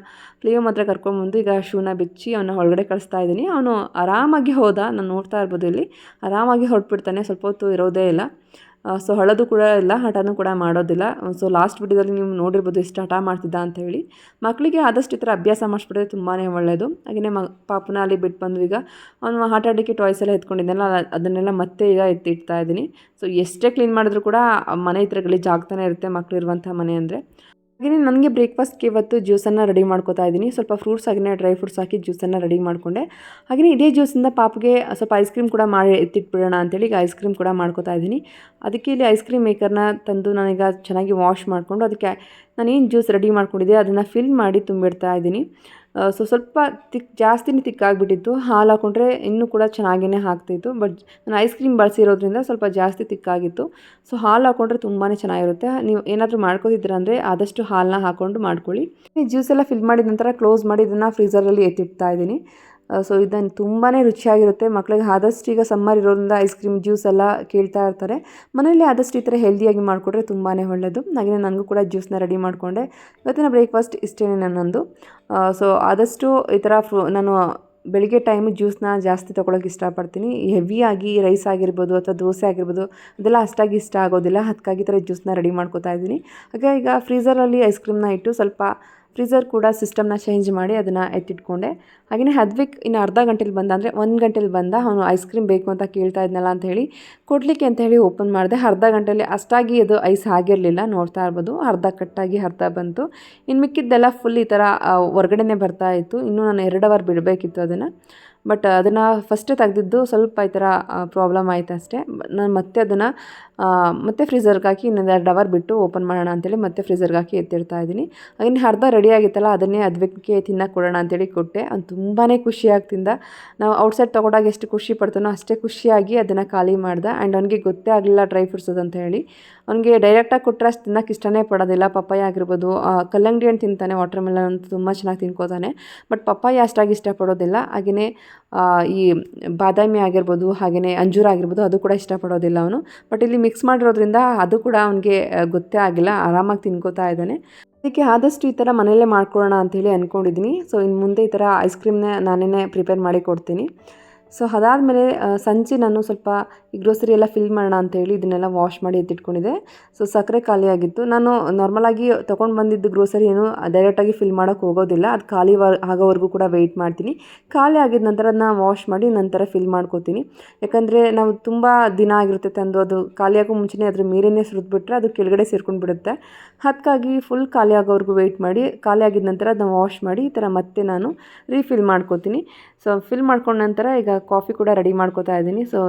ಪ್ಲೇಯೋ ಮಾತ್ರ ಕರ್ಕೊಂಬಂದು ಈಗ ಶೂನ ಬಿಚ್ಚಿ ಅವನ ಒಳಗಡೆ ಕಳಿಸ್ತಾ ಇದ್ದೀನಿ. ಅವನು ಆರಾಮಾಗಿ ಹೋದ, ನಾನು ನೋಡ್ತಾ ಇರ್ಬೋದು ಇಲ್ಲಿ. ಆರಾಮಾಗಿ ಹೊರಟ್ಬಿಡ್ತಾನೆ, ಸ್ವಲ್ಪ ಹೊತ್ತು ಇರೋದೇ ಇಲ್ಲ. ಸೊ ಹಳದು ಕೂಡ ಇಲ್ಲ, ಹಠನೂ ಕೂಡ ಮಾಡೋದಿಲ್ಲ. ಸೊ ಲಾಸ್ಟ್ ವಿಡಿಯೋದಲ್ಲಿ ನೀವು ನೋಡಿರ್ಬೋದು ಎಷ್ಟು ಹಠ ಮಾಡ್ತಿದ್ದ ಅಂತ ಹೇಳಿ. ಮಕ್ಕಳಿಗೆ ಆದಷ್ಟು ಈ ಥರ ಅಭ್ಯಾಸ ಮಾಡಿಸ್ಬಿಟ್ರೆ ತುಂಬಾ ಒಳ್ಳೆಯದು ಹಾಗೆಯೇ ಮ, ಪಾಪನ ಅಲ್ಲಿ ಬಿಟ್ಟು ಬಂದು ಈಗ ಅವನು ಆಟ ಟಾಯ್ಸ್ ಎಲ್ಲ ಎತ್ಕೊಂಡಿದ್ದೆನಲ್ಲ ಅದನ್ನೆಲ್ಲ ಮತ್ತೆ ಈಗ ಎತ್ತಿಡ್ತಾ ಇದ್ದೀನಿ. ಸೊ ಎಷ್ಟೇ ಕ್ಲೀನ್ ಮಾಡಿದ್ರು ಕೂಡ ಮನೆ ಹತ್ರ ಜಾಗ್ತಾನೆ ಇರುತ್ತೆ ಮಕ್ಕಳು ಇರುವಂಥ ಮನೆ ಅಂದರೆ. ಹಾಗೆಯೇ ನನಗೆ ಬ್ರೇಕ್ಫಾಸ್ಟ್ಗೆ ಇವತ್ತು ಜ್ಯೂಸನ್ನು ರೆಡಿ ಮಾಡ್ಕೋತಾ ಇದ್ದೀನಿ. ಸ್ವಲ್ಪ ಫ್ರೂಟ್ಸ್ ಹಾಗೆಯೇ ಡ್ರೈ ಫ್ರೂಟ್ಸ್ ಹಾಕಿ ಜ್ಯೂಸನ್ನು ರೆಡಿ ಮಾಡಿಕೊಂಡೆ. ಹಾಗೆಯೇ ಇದೇ ಜ್ಯೂಸಿಂದ ಪಾಪಗೆ ಸ್ವಲ್ಪ ಐಸ್ ಕ್ರೀಮ್ ಕೂಡ ಮಾಡಿ ಎತ್ತಿಟ್ಬಿಡೋಣ ಅಂತೇಳಿ ಈಗ ಐಸ್ ಕ್ರೀಮ್ ಕೂಡ ಮಾಡ್ಕೋತಾ ಇದ್ದೀನಿ. ಅದಕ್ಕೆ ಇಲ್ಲಿ ಐಸ್ ಕ್ರೀಮ್ ಮೇಕರ್ನ ತಂದು ನಾನೀಗ ಚೆನ್ನಾಗಿ ವಾಶ್ ಮಾಡಿಕೊಂಡು ಅದಕ್ಕೆ ನಾನೇನು ಜ್ಯೂಸ್ ರೆಡಿ ಮಾಡ್ಕೊಂಡಿದ್ದೆ ಅದನ್ನು ಫಿಲ್ ಮಾಡಿ ತುಂಬಿಡ್ತಾ ಇದ್ದೀನಿ. ಸೊ ಸ್ವಲ್ಪ ತಿಕ್, ಜಾಸ್ತಿನೇ ತಿಕ್ಕಾಗಿಬಿಟ್ಟಿತ್ತು. ಹಾಲು ಹಾಕೊಂಡ್ರೆ ಇನ್ನೂ ಕೂಡ ಚೆನ್ನಾಗಿಯೇ ಆಗ್ತಿತ್ತು. ಬಟ್ ನಾನು ಐಸ್ ಕ್ರೀಮ್ ಬಳಸಿರೋದ್ರಿಂದ ಸ್ವಲ್ಪ ಜಾಸ್ತಿ ತಿಕ್ಕಾಗಿತ್ತು. ಸೊ ಹಾಲು ಹಾಕೊಂಡ್ರೆ ತುಂಬಾ ಚೆನ್ನಾಗಿರುತ್ತೆ. ನೀವು ಏನಾದರೂ ಮಾಡ್ಕೋತಿದ್ದೀರ ಆದಷ್ಟು ಹಾಲನ್ನ ಹಾಕ್ಕೊಂಡು ಮಾಡ್ಕೊಳ್ಳಿ. ಈ ಜ್ಯೂಸ್ ಎಲ್ಲ ಫಿಲ್ ಮಾಡಿದ ನಂತರ ಕ್ಲೋಸ್ ಮಾಡಿ ಇದನ್ನು ಫ್ರೀಸರಲ್ಲಿ ಎತ್ತಿಡ್ತಾ ಇದ್ದೀನಿ. ಸೊ ಇದನ್ನು ತುಂಬಾ ರುಚಿಯಾಗಿರುತ್ತೆ. ಮಕ್ಕಳಿಗೆ ಆದಷ್ಟು ಈಗ ಸಮ್ಮರ್ ಇರೋದ್ರಿಂದ ಐಸ್ ಕ್ರೀಮ್ ಜ್ಯೂಸ್ ಎಲ್ಲ ಕೇಳ್ತಾ ಇರ್ತಾರೆ. ಮನೆಯಲ್ಲಿ ಆದಷ್ಟು ಈ ಥರ ಹೆಲ್ದಿಯಾಗಿ ಮಾಡಿಕೊಟ್ರೆ ತುಂಬಾ ಒಳ್ಳೆಯದು ಹಾಗೆಯೇ ನನಗೂ ಕೂಡ ಜ್ಯೂಸ್ನ ರೆಡಿ ಮಾಡಿಕೊಂಡೆ. ಇವತ್ತಿನ ಬ್ರೇಕ್ಫಾಸ್ಟ್ ಇಷ್ಟೇ ನನ್ನೊಂದು. ಸೊ ಆದಷ್ಟು ಈ ಥರ ಫ್ರೂ ನಾನು ಬೆಳಿಗ್ಗೆ ಟೈಮು ಜ್ಯೂಸ್ನ ಜಾಸ್ತಿ ತೊಗೊಳಕ್ಕೆ ಇಷ್ಟಪಡ್ತೀನಿ. ಹೆವಿಯಾಗಿ ರೈಸ್ ಆಗಿರ್ಬೋದು ಅಥವಾ ದೋಸೆ ಆಗಿರ್ಬೋದು, ಅದೆಲ್ಲ ಅಷ್ಟಾಗಿ ಇಷ್ಟ ಆಗೋದಿಲ್ಲ. ಅದಕ್ಕಾಗಿ ಈ ಥರ ಜ್ಯೂಸ್ನ ರೆಡಿ ಮಾಡ್ಕೋತಾ ಇದ್ದೀನಿ. ಹಾಗೆ ಈಗ ಫ್ರೀಸರಲ್ಲಿ ಐಸ್ ಕ್ರೀಮ್ನ ಇಟ್ಟು ಸ್ವಲ್ಪ ಫ್ರೀಝರ್ ಕೂಡ ಸಿಸ್ಟಮ್ನ ಚೇಂಜ್ ಮಾಡಿ ಅದನ್ನು ಎತ್ತಿಟ್ಕೊಂಡೆ. ಹಾಗೆಯೇ ಹದ್ವಿಕ್ ಇನ್ನು ಅರ್ಧ ಗಂಟೆಲಿ ಬಂದ ಅಂದರೆ ಒಂದು ಗಂಟೆಲಿ ಬಂದ ಅವನು ಐಸ್ ಕ್ರೀಮ್ ಬೇಕು ಅಂತ ಕೇಳ್ತಾ ಇದ್ನಲ್ಲ ಅಂತ ಹೇಳಿ ಕೊಡಲಿಕ್ಕೆ ಅಂತ ಹೇಳಿ ಓಪನ್ ಮಾಡಿದೆ. ಅರ್ಧ ಗಂಟೆಯಲ್ಲಿ ಅಷ್ಟಾಗಿ ಅದು ಐಸ್ ಆಗಿರಲಿಲ್ಲ, ನೋಡ್ತಾ ಇರ್ಬೋದು. ಅರ್ಧ ಕಟ್ಟಾಗಿ ಅರ್ಧ ಬಂತು. ಇನ್ನು ಮಿಕ್ಕಿದ್ದೆಲ್ಲ ಫುಲ್ ಈ ಥರ ಹೊರ್ಗಡೆನೇ ಬರ್ತಾ ಇತ್ತು. ಇನ್ನೂ ನಾನು ಎರಡು ಅವರ್ ಬಿಡಬೇಕಿತ್ತು ಅದನ್ನು. ಬಟ್ ಅದನ್ನು ಫಸ್ಟೇ ತೆಗೆದಿದ್ದು ಸ್ವಲ್ಪ ಈ ಥರ ಪ್ರಾಬ್ಲಮ್ ಆಯಿತು ಅಷ್ಟೇ. ನಾನು ಮತ್ತೆ ಅದನ್ನು ಮತ್ತೆ ಫ್ರೀಝರ್ಗೆ ಹಾಕಿ ಇನ್ನೊಂದು ಎರಡು ಅವರ್ ಬಿಟ್ಟು ಓಪನ್ ಮಾಡೋಣ ಅಂತೇಳಿ ಮತ್ತೆ ಫ್ರೀಝರ್ಗೆ ಹಾಕಿ ಎತ್ತಿಡ್ತಾ ಇದ್ದೀನಿ. ಇನ್ನು ಅರ್ಧ ರೆಡಿ ಆಗಿತ್ತಲ್ಲ, ಅದನ್ನೇ ಅದಕ್ಕೆ ತಿನ್ನಕ್ಕೆ ಕೊಡೋಣ ಅಂತೇಳಿ ಕೊಟ್ಟೆ. ಅದು ತುಂಬಾ ಖುಷಿಯಾಗಿ ತಿಂದ. ನಾವು ಔಟ್ಸೈಡ್ ತೊಗೊಂಡಾಗ ಎಷ್ಟು ಖುಷಿ ಪಡ್ತಾನೋ ಅಷ್ಟೇ ಖುಷಿಯಾಗಿ ಅದನ್ನು ಖಾಲಿ ಮಾಡ್ದೆ. ಆ್ಯಂಡ್ ಅವನಿಗೆ ಗೊತ್ತೇ ಆಗಲಿಲ್ಲ ಡ್ರೈ ಫ್ರೂಟ್ಸ್ ಅಂತ ಹೇಳಿ. ಅವ್ನಿಗೆ ಡೈರೆಕ್ಟಾಗಿ ಕೊಟ್ಟರೆ ಅಷ್ಟು ತಿನ್ನೋಕೆ ಇಷ್ಟನೇ ಪಡೋದಿಲ್ಲ. ಪಪ್ಪಾಯ ಆಗಿರ್ಬೋದು ಕಲ್ಲಂಗಡಿ ಹಣ್ಣು ತಿಂತಾನೆ ವಾಟರ್ ಮೆಲನ್ ಅಂತೂ ತುಂಬ ಚೆನ್ನಾಗಿ ತಿನ್ಕೋತಾನೆ. ಬಟ್ ಪಪ್ಪಾಯ ಅಷ್ಟಾಗಿ ಇಷ್ಟಪಡೋದಿಲ್ಲ ಹಾಗೆಯೇ ಈ ಬಾದಾಮಿ ಆಗಿರ್ಬೋದು ಹಾಗೆಯೇ ಅಂಜೂರ ಆಗಿರ್ಬೋದು, ಅದು ಕೂಡ ಇಷ್ಟಪಡೋದಿಲ್ಲ ಅವನು. ಬಟ್ ಇಲ್ಲಿ ಮಿಕ್ಸ್ ಮಾಡಿರೋದ್ರಿಂದ ಅದು ಕೂಡ ಅವನಿಗೆ ಗೊತ್ತೇ ಆಗಿಲ್ಲ. ಆರಾಮಾಗಿ ತಿನ್ಕೋತಾ ಇದ್ದಾನೆ. ಅದಕ್ಕೆ ಆದಷ್ಟು ಈ ಥರ ಮನೆಯಲ್ಲೇ ಮಾಡ್ಕೊಳ್ಳೋಣ ಅಂಥೇಳಿ ಅಂದ್ಕೊಂಡಿದ್ದೀನಿ ಸೊ ಇನ್ನು ಮುಂದೆ ಈ ಥರ ಐಸ್ ಕ್ರೀಮ್ನ ನಾನೇ ಪ್ರಿಪೇರ್ ಮಾಡಿ ಕೊಡ್ತೀನಿ. ಸೊ ಅದಾದಮೇಲೆ ಸಂಜೆ ನಾನು ಸ್ವಲ್ಪ ಈ ಗ್ರೋಸರಿ ಎಲ್ಲ ಫಿಲ್ ಮಾಡೋಣ ಅಂತೇಳಿ ಇದನ್ನೆಲ್ಲ ವಾಶ್ ಮಾಡಿ ಎತ್ತಿಟ್ಕೊಂಡಿದ್ದೆ. ಸೊ ಸಕ್ಕರೆ ಖಾಲಿ ಆಗಿತ್ತು. ನಾನು ನಾರ್ಮಲಾಗಿ ತೊಗೊಂಡು ಬಂದಿದ್ದು ಗ್ರೋಸರಿ ಏನು ಡೈರೆಕ್ಟಾಗಿ ಫಿಲ್ ಮಾಡೋಕ್ಕೆ ಹೋಗೋದಿಲ್ಲ. ಅದು ಖಾಲಿ ಆಗೋವರೆಗೂ ಕೂಡ ವೆಯ್ಟ್ ಮಾಡ್ತೀನಿ. ಖಾಲಿ ಆಗಿದ ನಂತರ ಅದನ್ನ ವಾಶ್ ಮಾಡಿ ನಂತರ ಫಿಲ್ ಮಾಡ್ಕೋತೀನಿ. ಯಾಕಂದರೆ ನಾವು ತುಂಬ ದಿನ ಆಗಿರುತ್ತೆ ತಂದು ಅದು ಖಾಲಿ ಆಗೋ ಮುಂಚೆನೇ ಅದ್ರ ಮೇಲೇನೆ ಸುರಿದ್ಬಿಟ್ರೆ ಅದು ಕೆಳಗಡೆ ಸೇರ್ಕೊಂಡು ಬಿಡುತ್ತೆ. ಅದಕ್ಕಾಗಿ ಫುಲ್ ಖಾಲಿ ಆಗೋವರೆಗೂ ವೆಯ್ಟ್ ಮಾಡಿ, ಖಾಲಿ ಆಗಿದ ನಂತರ ಅದನ್ನ ವಾಶ್ ಮಾಡಿ ಈ ಥರ ಮತ್ತೆ ನಾನು ರೀಫಿಲ್ ಮಾಡ್ಕೋತೀನಿ. ಸೊ ಫಿಲ್ ಮಾಡ್ಕೊಂಡ ನಂತರ ಈಗ ಕಾಫಿ ಕೂಡ ರೆಡಿ ಮಾಡ್ಕೋತಾ ಇದ್ದೀನಿ. ಸೊ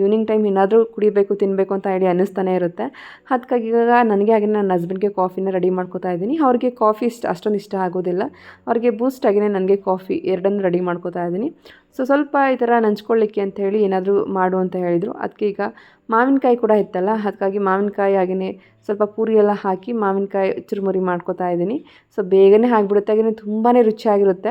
ಈವ್ನಿಂಗ್ ಟೈಮ್ ಏನಾದರೂ ಕುಡಿಬೇಕು ತಿನ್ನಬೇಕು ಅಂತ ಹೇಳಿ ಅನ್ನಿಸ್ತಾನೆ ಇರುತ್ತೆ. ಅದಕ್ಕಾಗಿ ಇವಾಗ ನನಗೆ ಹಾಗೆ ನನ್ನ ಹಸ್ಬೆಂಡ್ಗೆ ಕಾಫಿನ ರೆಡಿ ಮಾಡ್ಕೋತಾ ಇದ್ದೀನಿ. ಅವ್ರಿಗೆ ಕಾಫಿ ಇಷ್ಟ, ಅಷ್ಟೊಂದು ಇಷ್ಟ ಆಗೋದಿಲ್ಲ. ಅವ್ರಿಗೆ ಬೂಸ್ಟ್ ಆಗಿನೇ ನನಗೆ ಕಾಫಿ ಎರಡನ್ನು ರೆಡಿ ಮಾಡ್ಕೋತಾ ಇದ್ದೀನಿ. ಸೊ ಸ್ವಲ್ಪ ಈ ಥರ ನಂಚ್ಕೊಳ್ಳಿಕ್ಕೆ ಅಂತ ಹೇಳಿ ಏನಾದರೂ ಮಾಡು ಅಂತ ಹೇಳಿದರು. ಅದಕ್ಕೆ ಈಗ ಮಾವಿನಕಾಯಿ ಕೂಡ ಇತ್ತಲ್ಲ ಅದಕ್ಕಾಗಿ ಮಾವಿನಕಾಯಿ ಹಾಗೆಯೇ ಸ್ವಲ್ಪ ಪೂರಿ ಎಲ್ಲ ಹಾಕಿ ಮಾವಿನಕಾಯಿ ಚುರುಮುರಿ ಮಾಡ್ಕೋತಾ ಇದ್ದೀನಿ. ಸೊ ಬೇಗನೆ ಆಗಿಬಿಡುತ್ತೆ ಹಾಗೆಯೇ ತುಂಬಾ ರುಚಿಯಾಗಿರುತ್ತೆ.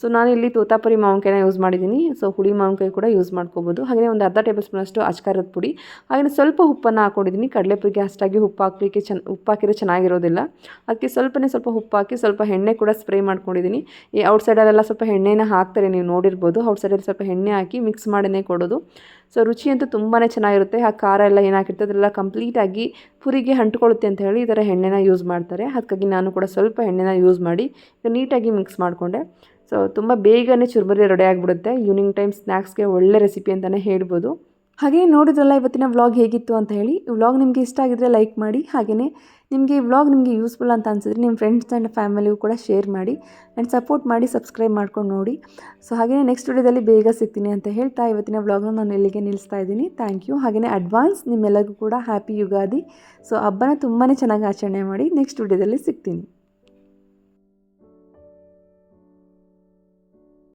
ಸೊ ನಾನು ಇಲ್ಲಿ ತೋತಾಪುರಿ ಮಾವಿನಕಾಯಿನ ಯೂಸ್ ಮಾಡಿದ್ದೀನಿ. ಸೊ ಹುಳಿ ಮಾವಿನಕಾಯಿ ಕೂಡ ಯೂಸ್ ಮಾಡ್ಕೋಬೋದು. ಹಾಗೆಯೇ ಒಂದು ಅರ್ಧ ಟೇಬಲ್ ಸ್ಪೂನಷ್ಟು ಅಚ್ಕಾರದ ಪುಡಿ. ಹಾಗೆಯೇ ಸ್ವಲ್ಪ ಉಪ್ಪನ್ನು ಹಾಕೊಂಡಿದ್ದೀನಿ ಕಡಲೆಪುರಿಗೆ ಅಷ್ಟಾಗಿ ಉಪ್ಪು ಹಾಕಲಿಕ್ಕೆ ಚೆನ್ನ ಉಪ್ಪು ಹಾಕಿದ್ರೆ ಚೆನ್ನಾಗಿರೋದಿಲ್ಲ. ಅದಕ್ಕೆ ಸ್ವಲ್ಪನೇ ಸ್ವಲ್ಪ ಉಪ್ಪು ಹಾಕಿ ಸ್ವಲ್ಪ ಎಣ್ಣೆ ಕೂಡ ಸ್ಪ್ರೇ ಮಾಡ್ಕೊಂಡಿದ್ದೀನಿ. ಈ ಔಟ್ಸೈಡಲ್ಲೆಲ್ಲ ಸ್ವಲ್ಪ ಎಣ್ಣೆನ ಹಾಕ್ತಾರೆ, ನೀವು ನೋಡಿರ್ಬೋದು. ಔಟ್ಸೈಡಲ್ಲಿ ಸ್ವಲ್ಪ ಎಣ್ಣೆ ಹಾಕಿ ಮಿಕ್ಸ್ ಮಾಡಿನೇ ಕೊಡೋದು. ಸೊ ರುಚಿ ಅಂತೂ ತುಂಬಾ ಚೆನ್ನಾಗಿರುತ್ತೆ. ಆ ಖಾರ ಎಲ್ಲ ಏನಾಗಿರ್ತದೆ ಅದೆಲ್ಲ ಕಂಪ್ಲೀಟಾಗಿ ಪುರಿಗೆ ಅಂಟ್ಕೊಳ್ಳುತ್ತೆ ಅಂತ ಹೇಳಿ ಈ ಥರ ಎಣ್ಣೆನ ಯೂಸ್ ಮಾಡ್ತಾರೆ. ಅದಕ್ಕಾಗಿ ನಾನು ಕೂಡ ಸ್ವಲ್ಪ ಎಣ್ಣೆನ ಯೂಸ್ ಮಾಡಿ ನೀಟಾಗಿ ಮಿಕ್ಸ್ ಮಾಡಿಕೊಂಡೆ. ಸೊ ತುಂಬ ಬೇಗನೆ ಚುರುಮುರಿ ರೆಡಿ ಆಗಿಬಿಡುತ್ತೆ. ಈವ್ನಿಂಗ್ ಟೈಮ್ ಸ್ನ್ಯಾಕ್ಸ್ಗೆ ಒಳ್ಳೆ ರೆಸಿಪಿ ಅಂತಲೇ ಹೇಳ್ಬೋದು. ಹಾಗೆ ನೋಡಿದ್ರಲ್ಲ ಇವತ್ತಿನ ವ್ಲಾಗ್ ಹೇಗಿತ್ತು ಅಂತ ಹೇಳಿ. ಈ ವ್ಲಾಗ್ ನಿಮಗೆ ಇಷ್ಟ ಆಗಿದ್ರೆ ಲೈಕ್ ಮಾಡಿ, ಹಾಗೆಯೇ ನಿಮಗೆ ಈ ವ್ಲಾಗ್ ನಿಮಗೆ ಯೂಸ್ಫುಲ್ ಅಂತ ಅನಿಸಿದ್ರೆ ನಿಮ್ಮ ಫ್ರೆಂಡ್ಸ್ ಆ್ಯಂಡ್ ಫ್ಯಾಮಿಲಿಗೂ ಕೂಡ ಶೇರ್ ಮಾಡಿ ಆ್ಯಂಡ್ ಸಪೋರ್ಟ್ ಮಾಡಿ ಸಬ್ಸ್ಕ್ರೈಬ್ ಮಾಡ್ಕೊಂಡು ನೋಡಿ. ಸೊ ಹಾಗೆಯೇ ನೆಕ್ಸ್ಟ್ ವಿಡಿಯೋದಲ್ಲಿ ಬೇಗ ಸಿಗ್ತೀನಿ ಅಂತ ಹೇಳ್ತಾ ಇವತ್ತಿನ ವ್ಲಾಗ್ನ ನಾನು ಇಲ್ಲಿಗೆ ನಿಲ್ಲಿಸ್ತಾ ಇದ್ದೀನಿ. ಥ್ಯಾಂಕ್ ಯು ಹಾಗೆಯೇ ಅಡ್ವಾನ್ಸ್ ನಿಮ್ಮೆಲ್ಲರಿಗೂ ಕೂಡ ಹ್ಯಾಪಿ ಯುಗಾದಿ. ಸೊ ಹಬ್ಬನ ತುಂಬಾ ಚೆನ್ನಾಗಿ ಆಚರಣೆ ಮಾಡಿ ನೆಕ್ಸ್ಟ್ ವಿಡಿಯೋದಲ್ಲಿ ಸಿಗ್ತೀನಿ.